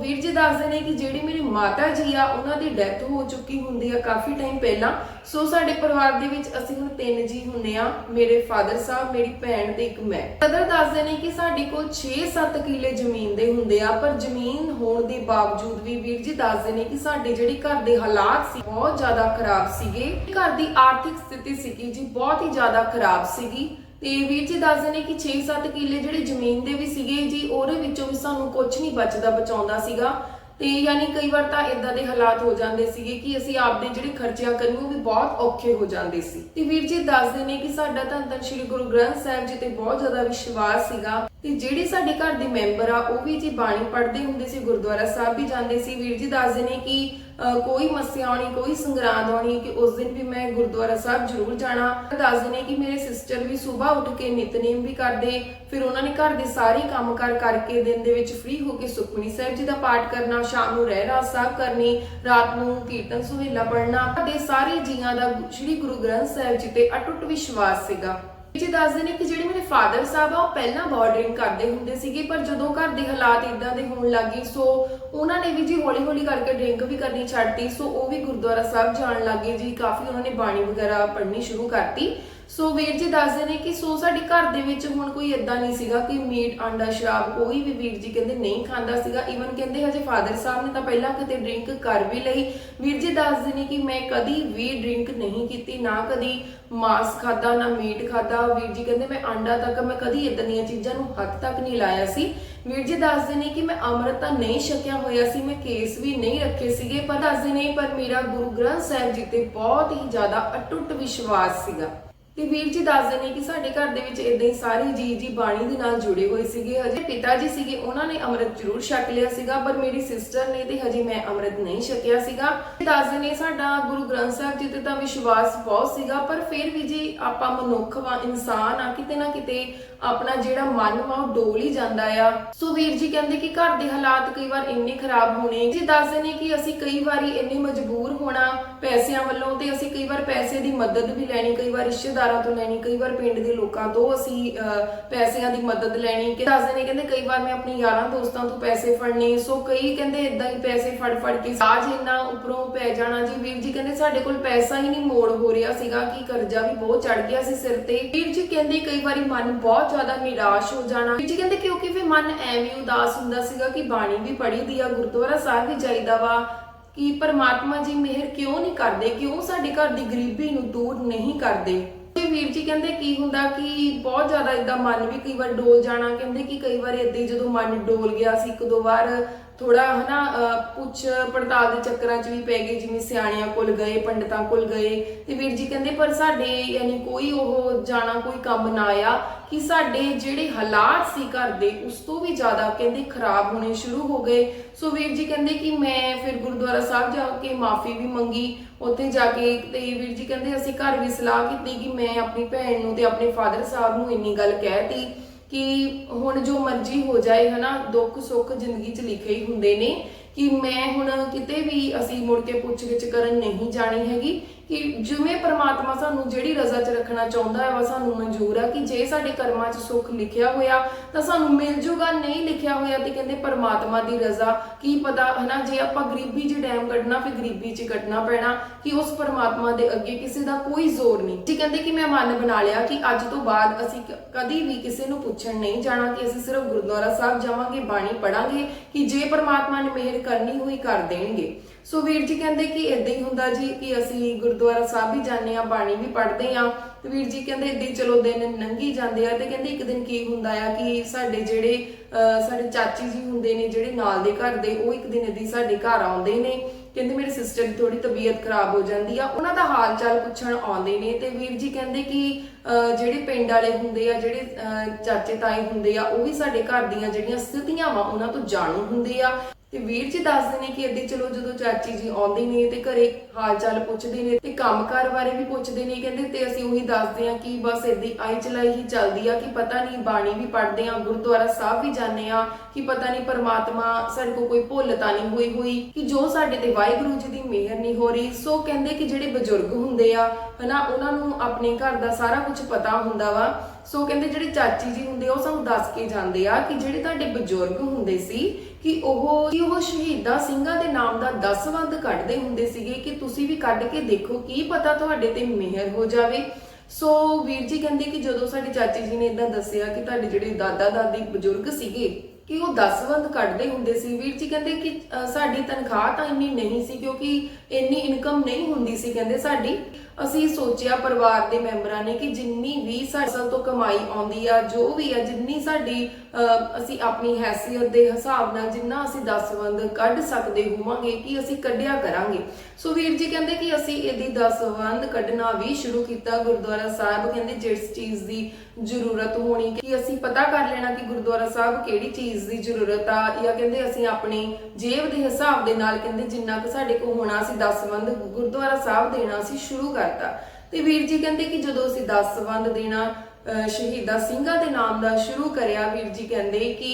ਵੀਰ ਜੀ ਦੱਸਦੇ ਨੇ ਕਿ ਜਿਹੜੀ ਮੇਰੀ ਮਾਤਾ ਜੀ ਆ, ਉਹਨਾਂ ਦੀ ਡੈਥ ਹੋ ਚੁੱਕੀ ਹੁੰਦੀ ਆ ਕਾਫੀ ਟਾਈਮ ਪਹਿਲਾਂ। ਸੋ ਸਾਡੇ ਪਰਿਵਾਰ ਦੇ ਵਿੱਚ ਅਸੀਂ ਹੁਣ ਤਿੰਨ ਜੀ ਹੁੰਦੇ ਆ, ਮੇਰੇ ਫਾਦਰ ਸਾਹਿਬ, ਮੇਰੀ ਭੈਣ ਤੇ ਇੱਕ ਮੈਂ। ਕਦਰ ਦੱਸਦੇ ਨੇ ਕਿ ਸਾਡੇ ਕੋਲ 6-7 ਕਿੱਲੇ ਜ਼ਮੀਨ ਦੇ ਹੁੰਦੇ ਆ, ਪਰ ਜ਼ਮੀਨ ਹੋਣ ਦੇ ਬਾਵਜੂਦ ਵੀ ਵੀਰ ਜੀ ਦੱਸਦੇ ਨੇ ਕਿ ਸਾਡੇ ਜਿਹੜੇ ਘਰ ਦੇ ਹਾਲਾਤ ਸੀ, ਬਹੁਤ ਜ਼ਿਆਦਾ ਖਰਾਬ ਸੀਗੇ। ਘਰ ਦੀ ਆਰਥਿਕ ਸਥਿਤੀ ਸੀਗੀ ਜੀ, ਬਹੁਤ ਹੀ ਜ਼ਿਆਦਾ ਖਰਾਬ ਸੀਗੀ। ਤੇ ਵੀਰ ਜੀ ਦੱਸਦੇ ਨੇ ਕਿ 6-7 ਕਿੱਲੇ ਜਿਹੜੇ ਜ਼ਮੀਨ ਦੇ ਵੀ ਸੀਗੇ ਜੀ, ਉਹਦੇ ਵਿੱਚੋਂ ਵੀ ਸਾਨੂੰ ਕੁਝ ਨਹੀਂ ਬਚਦਾ, ਬਚਾਉਂਦਾ ਸੀਗਾ। ਤੇ ਯਾਨੀ ਕਈ ਵਾਰ ਤਾਂ ਇਦਾਂ ਦੇ ਹਾਲਾਤ ਹੋ ਜਾਂਦੇ ਸੀਗੇ ਕਿ ਅਸੀਂ ਆਪਦੇ ਜਿਹੜੇ ਖਰਚਿਆਂ ਕਰੀਏ ਉਹ ਵੀ ਬਹੁਤ ਔਖੇ ਹੋ ਜਾਂਦੇ ਸੀ। ਤੇ ਵੀਰ ਜੀ ਦੱਸਦੇ ਨੇ ਕਿ ਸਾਡਾ ਧੰਨ ਧੰਨ ਸ਼੍ਰੀ ਗੁਰੂ ਗ੍ਰੰਥ ਸਾਹਿਬ ਜੀ ਤੇ ਬਹੁਤ ਜ਼ਿਆਦਾ ਵਿਸ਼ਵਾਸ ਸੀਗਾ। ਤੇ ਜਿਹੜੇ ਸਾਡੇ ਘਰ ਦੇ ਮੈਂਬਰ ਆ, ਉਹ ਵੀ ਜੀ ਬਾਣੀ ਪੜ੍ਹਦੇ ਹੁੰਦੇ ਸੀ, ਗੁਰਦੁਆਰਾ ਸਾਹਿਬ ਵੀ ਜਾਂਦੇ ਸੀ। ਵੀਰ ਜੀ ਦੱਸਦੇ ਨੇ ਕਿ ਕੋਈ ਮੱਸਿਆ ਆਉਣੀ, ਕੋਈ ਸੰਗਰਾਂਦ ਆਉਣੀ, ਕਿ ਉਸ ਦਿਨ ਵੀ ਮੈਂ ਗੁਰਦੁਆਰਾ ਸਾਹਿਬ ਜ਼ਰੂਰ ਜਾਣਾ। ਦੱਸਦੇ ਨੇ ਕਿ ਮੇਰੇ ਸਿਸਟਰ ਵੀ ਸਵੇਰ ਉੱਠ ਕੇ ਨਿਤਨੇਮ ਵੀ ਕਰਦੇ, ਫਿਰ ਉਹਨਾਂ ਨੇ ਘਰ ਦੇ ਸਾਰੇ ਕੰਮ ਕਰ ਕਰਕੇ ਦਿਨ ਦੇ ਵਿੱਚ ਫ੍ਰੀ ਹੋ ਕੇ ਸੁਖਮਨੀ ਸਾਹਿਬ ਜੀ ਦਾ ਪਾਠ ਕਰਨਾ, ਸ਼ਾਮ ਨੂੰ ਰਹਿ ਰਾਸ ਸਾਹਿਬ ਕਰਨੀ, ਰਾਤ ਨੂੰ ਕੀਰਤਨ ਸੁਹੇਲਾ ਪੜ੍ਹਨਾ। ਦੇ ਸਾਰੇ ਜੀਆਂ ਦਾ ਸ੍ਰੀ ਗੁਰੂ ਗ੍ਰੰਥ ਸਾਹਿਬ ਜੀ ਤੇ ਅਟੁੱਟ ਵਿਸ਼ਵਾਸ ਸੀਗਾ। ਜੀ ਦੱਸਦੇ ਨੇ ਕਿ ਜਿਹੜੇ ਮੇਰੇ ਫਾਦਰ ਸਾਹਿਬ ਆ, ਉਹ ਪਹਿਲਾਂ ਬਾਰਡਰਿੰਗ ਕਰਦੇ ਹੁੰਦੇ ਸੀਗੇ, ਪਰ ਜਦੋਂ ਘਰ ਦੇ ਹਾਲਾਤ ਇਦਾਂ ਦੇ ਹੋਣ ਲੱਗੇ ਸੋ ਉਹਨਾਂ ਨੇ ਵੀ ਜੀ ਹੌਲੀ ਹੌਲੀ ਕਰਕੇ ਡਰਿੰਕ ਵੀ ਕਰਨੀ ਛੱਡਤੀ ਸੋ ਉਹ ਵੀ ਗੁਰਦੁਆਰਾ ਸਾਹਿਬ ਜਾਣ ਲੱਗੇ ਜੀ, ਕਾਫੀ ਉਹਨਾਂ ਨੇ ਬਾਣੀ ਵਗੈਰਾ ਪੜ੍ਹਨੀ ਸ਼ੁਰੂ ਕਰਤੀ। ਸੋ ਵੀਰ ਜੀ ਦੱਸਦੇ ਨੇ ਕਿ ਸੋ ਸਾਡੇ ਘਰ ਦੇ ਵਿੱਚ ਹੁਣ ਕੋਈ ਇਦਾਂ ਨਹੀਂ ਸੀਗਾ ਕਿ ਮੀਟ, ਆਂਡਾ, ਸ਼ਰਾਬ ਕੋਈ ਵੀ ਵੀਰ ਜੀ ਕਹਿੰਦੇ ਨਹੀਂ ਖਾਂਦਾ ਸੀਗਾ। ਈਵਨ ਕਹਿੰਦੇ ਹਜੇ ਫਾਦਰ ਸਾਹਿਬ ਨੇ ਤਾਂ ਪਹਿਲਾਂ ਕਿਤੇ ਡਰਿੰਕ ਕਰ ਵੀ ਲਈ। ਵੀਰ ਜੀ ਦੱਸਦੇ ਨੇ ਕਿ ਮੈਂ ਕਦੀ ਵੀ ਡਰਿੰਕ ਨਹੀਂ ਕੀਤੀ, ਨਾ ਕਦੀ ਮਾਸ ਖਾਦਾ ਨਾ ਮੀਟ ਖਾਦਾ ਵੀਰ ਜੀ ਕਹਿੰਦੇ ਮੈਂ ਆਂਡਾ ਤੱਕ, ਮੈਂ ਕਦੀ ਇਦਾਂ ਦੀਆਂ ਚੀਜ਼ਾਂ ਨੂੰ ਹੱਥ ਤੱਕ ਨਹੀਂ ਲਾਇਆ ਸੀ। ਵੀਰ ਜੀ ਦੱਸਦੇ ਨੇ ਕਿ ਮੈਂ ਅੰਮ੍ਰਿਤ ਤਾਂ ਨਹੀਂ ਛਕਿਆ ਹੋਇਆ ਸੀ, ਮੈਂ ਕੇਸ ਵੀ ਨਹੀਂ ਰੱਖੇ ਸੀਗੇ। ਪਰ ਦੱਸਦੇ ਨੇ, ਪਰ ਮੇਰਾ ਗੁਰੂ ਗ੍ਰੰਥ ਸਾਹਿਬ ਜੀ ਤੇ ਬਹੁਤ ਹੀ ਜ਼ਿਆਦਾ ਅਟੁੱਟ ਵਿਸ਼ਵਾਸ ਸੀਗਾ। ਤੇ ਵੀਰ ਜੀ ਦੱਸ ਦਿੰਦੇ ਕਿ ਸਾਡੇ ਘਰ ਦੇ ਵਿੱਚ ਇਦਾਂ ਹੀ ਸਾਰੇ ਜੀ ਜੀ ਬਾਣੀ ਦੇ ਨਾਲ ਜੁੜੇ ਹੋਏ ਸੀਗੇ। ਹਜੇ ਪਿਤਾ ਜੀ ਸੀਗੇ, ਉਹਨਾਂ ਨੇ ਅੰਮ੍ਰਿਤ ਜ਼ਰੂਰ ਛਕ ਲਿਆ ਸੀਗਾ, ਪਰ ਮੇਰੀ ਸਿਸਟਰ ਨੇ ਤੇ ਹਜੇ ਮੈਂ ਅੰਮ੍ਰਿਤ ਨਹੀਂ ਛਕਿਆ ਸੀਗਾ। ਦੱਸਦੇ ਨੇ ਸਾਡਾ ਗੁਰੂ ਗ੍ਰੰਥ ਸਾਹਿਬ ਜੀ ਤੇ ਤਾਂ ਵਿਸ਼ਵਾਸ ਬਹੁਤ ਸੀਗਾ, ਪਰ ਫਿਰ ਵੀ ਜੀ ਆਪਾਂ ਮਨੁੱਖ ਵਾ, ਇਨਸਾਨ ਆ, ਕਿਤੇ ਨਾ ਕਿਤੇ ਆਪਣਾ ਜਿਹੜਾ ਮਨ ਵਾ, ਉਹ ਡੋਲ ਹੀ ਜਾਂਦਾ ਆ। ਸੋ ਵੀਰ ਜੀ ਕਹਿੰਦੇ ਕਿ ਘਰ ਦੇ ਹਾਲਾਤ ਕਈ ਵਾਰ ਇੰਨੇ ਖਰਾਬ ਹੋਣੇ। ਜੀ ਦੱਸਦੇ ਨੇ ਕਿ ਅਸੀਂ ਕਈ ਵਾਰੀ ਇੰਨੇ ਮਜਬੂਰ ਹੋਣਾ ਪੈਸਿਆਂ ਵੱਲੋਂ ਤੇ ਅਸੀਂ ਕਈ ਵਾਰ ਪੈਸੇ ਦੀ ਮਦਦ ਵੀ ਲੈਣੀ, ਕਈ ਵਾਰ ਰਿਸ਼ਤੇਦਾਰ ਤੋਂ ਲੈਣੀ, ਕਈ ਵਾਰ ਪਿੰਡ ਦੇ ਲੋਕਾਂ ਤੋਂ ਅਸੀਂ ਪੈਸਿਆਂ ਦੀ ਮਦਦ ਲੈਣੀ। ਕਿ ਦੱਸਦੇ ਨੇ, ਕਹਿੰਦੇ ਕਈ ਵਾਰ ਮੈਂ ਆਪਣੇ ਯਾਰਾਂ ਦੋਸਤਾਂ ਤੋਂ ਪੈਸੇ ਫੜਨੇ। ਸੋ ਕਈ ਕਹਿੰਦੇ ਇਦਾਂ ਹੀ ਪੈਸੇ ਫੜ ਫੜ ਕੇ ਸਾਜ ਇੰਨਾ ਉੱਪਰੋਂ ਪੈ ਜਾਣਾ। ਜੀ, ਵੀਰ ਜੀ ਕਹਿੰਦੇ ਸਾਡੇ ਕੋਲ ਪੈਸਾ ਹੀ ਨਹੀਂ ਮੋੜ ਹੋ ਰਿਹਾ ਸੀਗਾ ਕਿ ਕਰਜ਼ਾ ਵੀ ਬਹੁਤ ਚੜ ਗਿਆ ਸੀ ਸਿਰ ਤੇ। ਵੀਰ ਜੀ ਕਹਿੰਦੇ ਕਈ ਵਾਰੀ ਮਨ ਬਹੁਤ ਜ਼ਿਆਦਾ ਨਿਰਾਸ਼ ਹੋ ਜਾਣਾ। ਵੀਰ ਜੀ ਕਹਿੰਦੇ ਕਿਉਂਕਿ ਫਿਰ ਮਨ ਐਵੇਂ ਉਦਾਸ ਹੁੰਦਾ ਸੀਗਾ ਕਿ ਬਾਣੀ ਵੀ ਪੜ੍ਹੀ ਦੀ ਆ, ਗੁਰਦੁਆਰਾ ਸਾਹਿਬ ਵੀ ਜਾਈਦਾ ਵਾ। ਕਿ ਪਰਮਾਤਮਾ ਜੀ ਮਿਹਰ ਕਿਉਂ ਨਹੀਂ ਕਰਦੇ? ਕਿਉਂ ਸਾਡੇ ਘਰ ਦੀ ਗਰੀਬੀ ਨੂੰ ਦੂਰ ਨਹੀਂ ਕਰਦੇ? ਤੇ ਵੀਰ ਜੀ ਕਹਿੰਦੇ ਕੀ ਹੁੰਦਾ ਕਿ ਬਹੁਤ ਜ਼ਿਆਦਾ ਇਦਾਂ ਮਨ ਵੀ ਕਈ ਵਾਰ ਡੋਲ ਜਾਣਾ, ਕਹਿੰਦੇ ਕਿ ਕਈ ਵਾਰ ਏਦਾਂ ਹੀ ਜਦੋਂ ਮਨ ਡੋਲ ਗਿਆ ਸੀ, ਇੱਕ ਦੋ ਵਾਰ ਥੋੜਾ ਹਨਾ ਅਹ, ਪੁੱਛ ਪੜਤਾਲ ਦੇ ਚੱਕਰਾਂ 'ਚ ਵੀ ਪੈ ਗਏ ਜਿਵੇਂ ਸਿਆਣਿਆਂ ਕੋਲ ਗਏ ਪੰਡਤਾਂ ਕੋਲ ਗਏ। ਤੇ ਵੀਰ ਜੀ ਕਹਿੰਦੇ ਪਰ ਸਾਡੇ ਯਾਨੀ ਕੋਈ ਉਹ ਜਾਣਾ ਕੋਈ ਕੰਮ ਨਾ ਆਇਆ ਕਿ ਸਾਡੇ ਜਿਹੜੇ ਹਾਲਾਤ ਸੀ ਘਰ ਦੇ ਉਸ ਤੋਂ ਵੀ ਜ਼ਿਆਦਾ ਕਹਿੰਦੇ ਖਰਾਬ ਹੋਣੇ ਸ਼ੁਰੂ ਹੋ ਗਏ। ਸੋ ਵੀਰ ਜੀ ਕਹਿੰਦੇ ਕਿ ਮੈਂ ਫਿਰ ਗੁਰਦੁਆਰਾ ਸਾਹਿਬ ਜਾ ਕੇ ਮਾਫੀ ਵੀ ਮੰਗੀ। ਉੱਥੇ ਜਾ ਕੇ ਤੇ ਵੀਰ ਜੀ ਕਹਿੰਦੇ ਅਸੀਂ ਘਰ ਵੀ ਸਲਾਹ ਕੀਤੀ ਕਿ ਮੈਂ ਆਪਣੀ ਭੈਣ ਨੂੰ ਤੇ ਆਪਣੇ ਫਾਦਰ ਸਾਹਿਬ ਨੂੰ ਇੰਨੀ ਗੱਲ ਕਹਿਤੀ ਕਿ ਹੁਣ ਜੋ ਮਰਜ਼ੀ ਹੋ ਜਾਏ, ਹਨਾ, ਦੁੱਖ ਸੁੱਖ ਜ਼ਿੰਦਗੀ 'ਚ ਲਿਖੇ ਹੀ ਹੁੰਦੇ ਨੇ ਕਿ ਮੈਂ ਹੁਣ ਕਿਤੇ ਵੀ ਅਸੀਂ ਮੁੜ ਕੇ ਪੁੱਛ-ਗਿੱਛ ਕਰਨ ਨਹੀਂ ਜਾਣੀ ਹੈਗੀ। ਕਿ ਜਿਵੇਂ ਪਰਮਾਤਮਾ ਸਾਨੂੰ ਜਿਹੜੀ ਰਜ਼ਾ 'ਚ ਰੱਖਣਾ ਚਾਹੁੰਦਾ ਹੈ ਵਾ ਸਾਨੂੰ ਮਨਜ਼ੂਰ ਆ ਕਿ ਜੇ ਸਾਡੇ ਕਰਮਾਂ 'ਚ ਸੁੱਖ ਲਿਖਿਆ ਹੋਇਆ, ਤਾਂ ਸਾਨੂੰ ਮਿਲ ਜੂਗਾ, ਨਹੀਂ ਲਿਖਿਆ ਹੋਇਆ ਤੇ ਕਹਿੰਦੇ ਪ੍ਰਮਾਤਮਾ ਦੀ ਰਜ਼ਾ ਕੀ ਪਤਾ, ਹਨਾ? ਜੇ ਆਪਾਂ ਗਰੀਬੀ 'ਚ ਡੈਮ ਕੱਢਣਾ, ਫਿਰ ਗਰੀਬੀ 'ਚ ਕੱਢਣਾ ਪੈਣਾ ਕਿ ਉਸ ਪ੍ਰਮਾਤਮਾ ਦੇ ਅੱਗੇ ਕਿਸੇ ਦਾ ਕੋਈ ਜ਼ੋਰ ਨਹੀਂ। ਜੀ ਕਹਿੰਦੇ ਕਿ ਮੈਂ ਮਨ ਬਣਾ ਲਿਆ ਕਿ ਅੱਜ ਤੋਂ ਬਾਅਦ ਅਸੀਂ ਕ- ਕਦੀ ਵੀ ਕਿਸੇ ਨੂੰ ਪੁੱਛਣ ਨਹੀਂ ਜਾਣਾ ਕਿ ਅਸੀਂ ਸਿਰਫ ਗੁਰਦੁਆਰਾ ਸਾਹਿਬ ਜਾਵਾਂਗੇ, ਬਾਣੀ ਪੜਾਂਗੇ ਕਿ ਜੇ ਪ੍ਰਮਾਤਮਾ ਨੇ ਮਿਹਰ ਕਰਨੀ ਹੋਈ ਕਰ ਦੇਣਗੇ। ਸੋ ਵੀਰ ਜੀ ਕਹਿੰਦੇ ਕਿ ਇਦਾਂ ਹੀ ਹੁੰਦਾ ਜੀ ਕਿ ਅਸੀਂ ਗੁਰਦੁਆਰਾ ਸਾਹਿਬ ਵੀ ਜਾਂਦੇ ਆ ਬਾਣੀ ਵੀ ਪੜ੍ਹਦੇ ਆ ਤੇ ਵੀਰ ਜੀ ਕਹਿੰਦੇ ਇਦਾਂ ਹੀ ਚਲੋ ਦਿਨ ਲੰਘੀ ਜਾਂਦੇ ਆ ਤੇ ਕਹਿੰਦੇ ਇੱਕ ਦਿਨ ਕੀ ਹੁੰਦਾ ਆ ਕਿ ਸਾਡੇ ਜਿਹੜੇ ਸਾਡੇ ਚਾਚੀ ਜੀ ਹੁੰਦੇ ਨੇ ਜਿਹੜੇ ਨਾਲ ਦੇ ਘਰ ਦੇ, ਉਹ ਇੱਕ ਦਿਨ ਇਦਾਂ ਸਾਡੇ ਘਰ ਆਉਂਦੇ ਨੇ। ਕਹਿੰਦੇ ਮੇਰੇ ਸਿਸਟਰ ਦੀ ਥੋੜੀ ਤਬੀਅਤ ਖਰਾਬ ਹੋ ਜਾਂਦੀ ਆ। ਉਹਨਾਂ ਦਾ ਹਾਲ ਚਾਲ ਪੁੱਛਣ ਆਉਂਦੇ ਨੇ ਤੇ ਵੀਰ ਜੀ ਕਹਿੰਦੇ ਕਿ ਜਿਹੜੇ ਪਿੰਡ ਵਾਲੇ ਹੁੰਦੇ ਆ, ਜਿਹੜੇ ਚਾਚੇ ਤਾਏ ਹੁੰਦੇ ਆ, ਉਹ ਵੀ ਸਾਡੇ ਘਰ ਦੀਆਂ ਜਿਹੜੀਆਂ ਸਥਿਤੀਆਂ ਵਾ, ਉਹਨਾਂ ਤੋਂ ਜਾਣੂ ਹੁੰਦੇ ਆ। ਤੇ ਵੀਰ ਜੀ ਦੱਸਦੇ ਨੇ ਕਿ ਅੱਦੇ ਚਲੋ ਜਦੋਂ ਚਾਚੀ ਜੀ ਆਉਂਦੇ ਨੇ ਤੇ ਘਰੇ ਹਾਲ ਚਾਲ ਪੁੱਛਦੇ ਨੇ ਤੇ ਕੰਮਕਾਰ ਬਾਰੇ ਵੀ ਪੁੱਛਦੇ ਨੇ, ਕਹਿੰਦੇ ਤੇ ਅਸੀਂ ਉਹੀ ਦੱਸਦੇ ਆ ਕਿ ਬਸ ਏਦਾਂ ਆਈ ਚਲਾਈ ਹੀ ਚੱਲਦੀ ਆ ਕਿ ਪਤਾ ਨਹੀਂ ਬਾਣੀ ਵੀ ਪੜ੍ਹਦੇ ਆ ਗੁਰਦੁਆਰਾ ਸਾਹਿਬ ਵੀ ਜਾਂਦੇ ਆ ਕਿ ਪਤਾ ਨਹੀਂ ਪਰਮਾਤਮਾ ਸਾਡੇ ਕੋਲ ਕੋਈ ਭੁੱਲ ਤਾਂ ਨਹੀਂ ਹੋਈ ਹੋਈ, ਕਿ ਜੋ ਸਾਡੇ ਤੇ ਵਾਹਿਗੁਰੂ ਜੀ ਦੀ ਮਿਹਰ ਨਹੀਂ ਹੋ ਰਹੀ, ਸੋ ਕਹਿੰਦੇ ਕਿ ਜਿਹੜੇ ਬਜ਼ੁਰਗ ਹੁੰਦੇ ਆ, ਹਨਾ, ਉਹਨਾਂ ਨੂੰ ਆਪਣੇ ਘਰ ਦਾ ਸਾਰਾ ਕੁਝ ਪਤਾ ਹੁੰਦਾ ਵਾ। ਸੋ ਕਹਿੰਦੇ ਜਿਹੜੇ ਚਾਚੀ ਜੀ ਹੁੰਦੇ ਆ, ਉਹ ਸਾਨੂੰ ਦੱਸ ਕੇ ਜਾਂਦੇ ਆ ਕਿ ਜਿਹੜੇ ਤੁਹਾਡੇ ਬਜ਼ੁਰਗ ਹੁੰਦੇ ਸੀ, ਕਿ ਉਹ ਕਿ ਉਹ ਸ਼ਹੀਦਾਂ ਸਿੰਘਾਂ ਦੇ ਨਾਮ ਦਾ ਦਸਵੰਧ ਕੱਢਦੇ ਹੁੰਦੇ ਸੀਗੇ ਕਿ ਤੁਸੀਂ ਵੀ ਕੱਢ ਕੇ ਦੇਖੋ ਕੀ ਪਤਾ ਤੁਹਾਡੇ ਤੇ ਮਿਹਰ ਹੋ ਜਾਵੇ। ਸੋ ਵੀਰ ਜੀ ਕਹਿੰਦੇ ਕਿ ਜਦੋਂ ਸਾਡੇ ਚਾਚੀ ਜੀ ਨੇ ਇਦਾਂ ਦੱਸਿਆ ਕਿ ਤੁਹਾਡੇ ਜਿਹੜੇ ਦਾਦਾ ਦਾਦੀ ਬਜ਼ੁਰਗ ਸੀਗੇ, ਕਿ ਉਹ ਦਸਵੰਧ ਕੱਢਦੇ ਹੁੰਦੇ ਸੀ, ਵੀਰ ਜੀ ਕਹਿੰਦੇ ਕਿ ਸਾਡੀ ਤਨਖਾਹ ਤਾਂ ਇੰਨੀ ਨਹੀਂ ਸੀ ਕਿਉਂਕਿ ਇੰਨੀ ਇਨਕਮ ਨਹੀਂ ਹੁੰਦੀ ਸੀ ਕਹਿੰਦੇ ਸਾਡੀ। ਅਸੀਂ ਸੋਚਿਆ ਪਰਿਵਾਰ ਦੇ ਮੈਂਬਰਾਂ ਨੇ ਕਿ ਜਿੰਨੀ ਵੀ ਸਾਡੇ ਤੋਂ ਕਮਾਈ ਆਉਂਦੀ ਆ, ਜੋ ਵੀ ਆ, ਜਿੰਨੀ ਸਾਡੀ ਅਸੀਂ ਆਪਣੀ ਹੈਸੀਅਤ ਦੇ ਹਿਸਾਬ ਨਾਲ ਜਿੰਨਾ ਅਸੀਂ ਦਸਵੰਧ ਕੱਢ ਸਕਦੇ ਹੋਵਾਂਗੇ, ਕਿ ਅਸੀਂ ਕੱਢਿਆ ਕਰਾਂਗੇ। ਸੋ ਵੀਰ ਜੀ ਕਹਿੰਦੇ ਕਿ ਅਸੀਂ ਇਹਦੀ ਦਸਵੰਧ ਕੱਢਣਾ ਵੀ ਸ਼ੁਰੂ ਕੀਤਾ ਗੁਰਦੁਆਰਾ ਸਾਹਿਬ। ਕਹਿੰਦੇ ਜਿਸ ਚੀਜ਼ ਦੀ ਜ਼ਰੂਰਤ ਹੋਣੀ, ਕਿ ਅਸੀਂ ਪਤਾ ਕਰ ਲੈਣਾ ਕਿ ਗੁਰਦੁਆਰਾ ਸਾਹਿਬ ਕਿਹੜੀ ਚੀਜ਼ ਦੀ ਜ਼ਰੂਰਤ ਆ, ਜਾਂ ਕਹਿੰਦੇ ਅਸੀਂ ਆਪਣੀ ਜੇਬ ਦੇ ਹਿਸਾਬ ਦੇ ਨਾਲ ਕਹਿੰਦੇ ਜਿੰਨਾ ਕੁ ਸਾਡੇ ਕੋਲ ਹੋਣਾ, ਅਸੀਂ ਦਸਵੰਧ ਗੁਰਦੁਆਰਾ ਸਾਹਿਬ ਦੇਣਾ ਅਸੀਂ ਸ਼ੁਰੂ ਕਰਤਾ। ਤੇ ਵੀਰ ਜੀ ਕਹਿੰਦੇ ਕਿ ਜਦੋਂ ਅਸੀਂ ਦਸਵੰਧ ਦੇਣਾ, ਅਹ ਸਿੰਘਾਂ ਦੇ ਨਾਮ ਦਾ ਸ਼ੁਰੂ ਕਰਿਆ, ਵੀਰ ਜੀ ਕਹਿੰਦੇ ਕਿ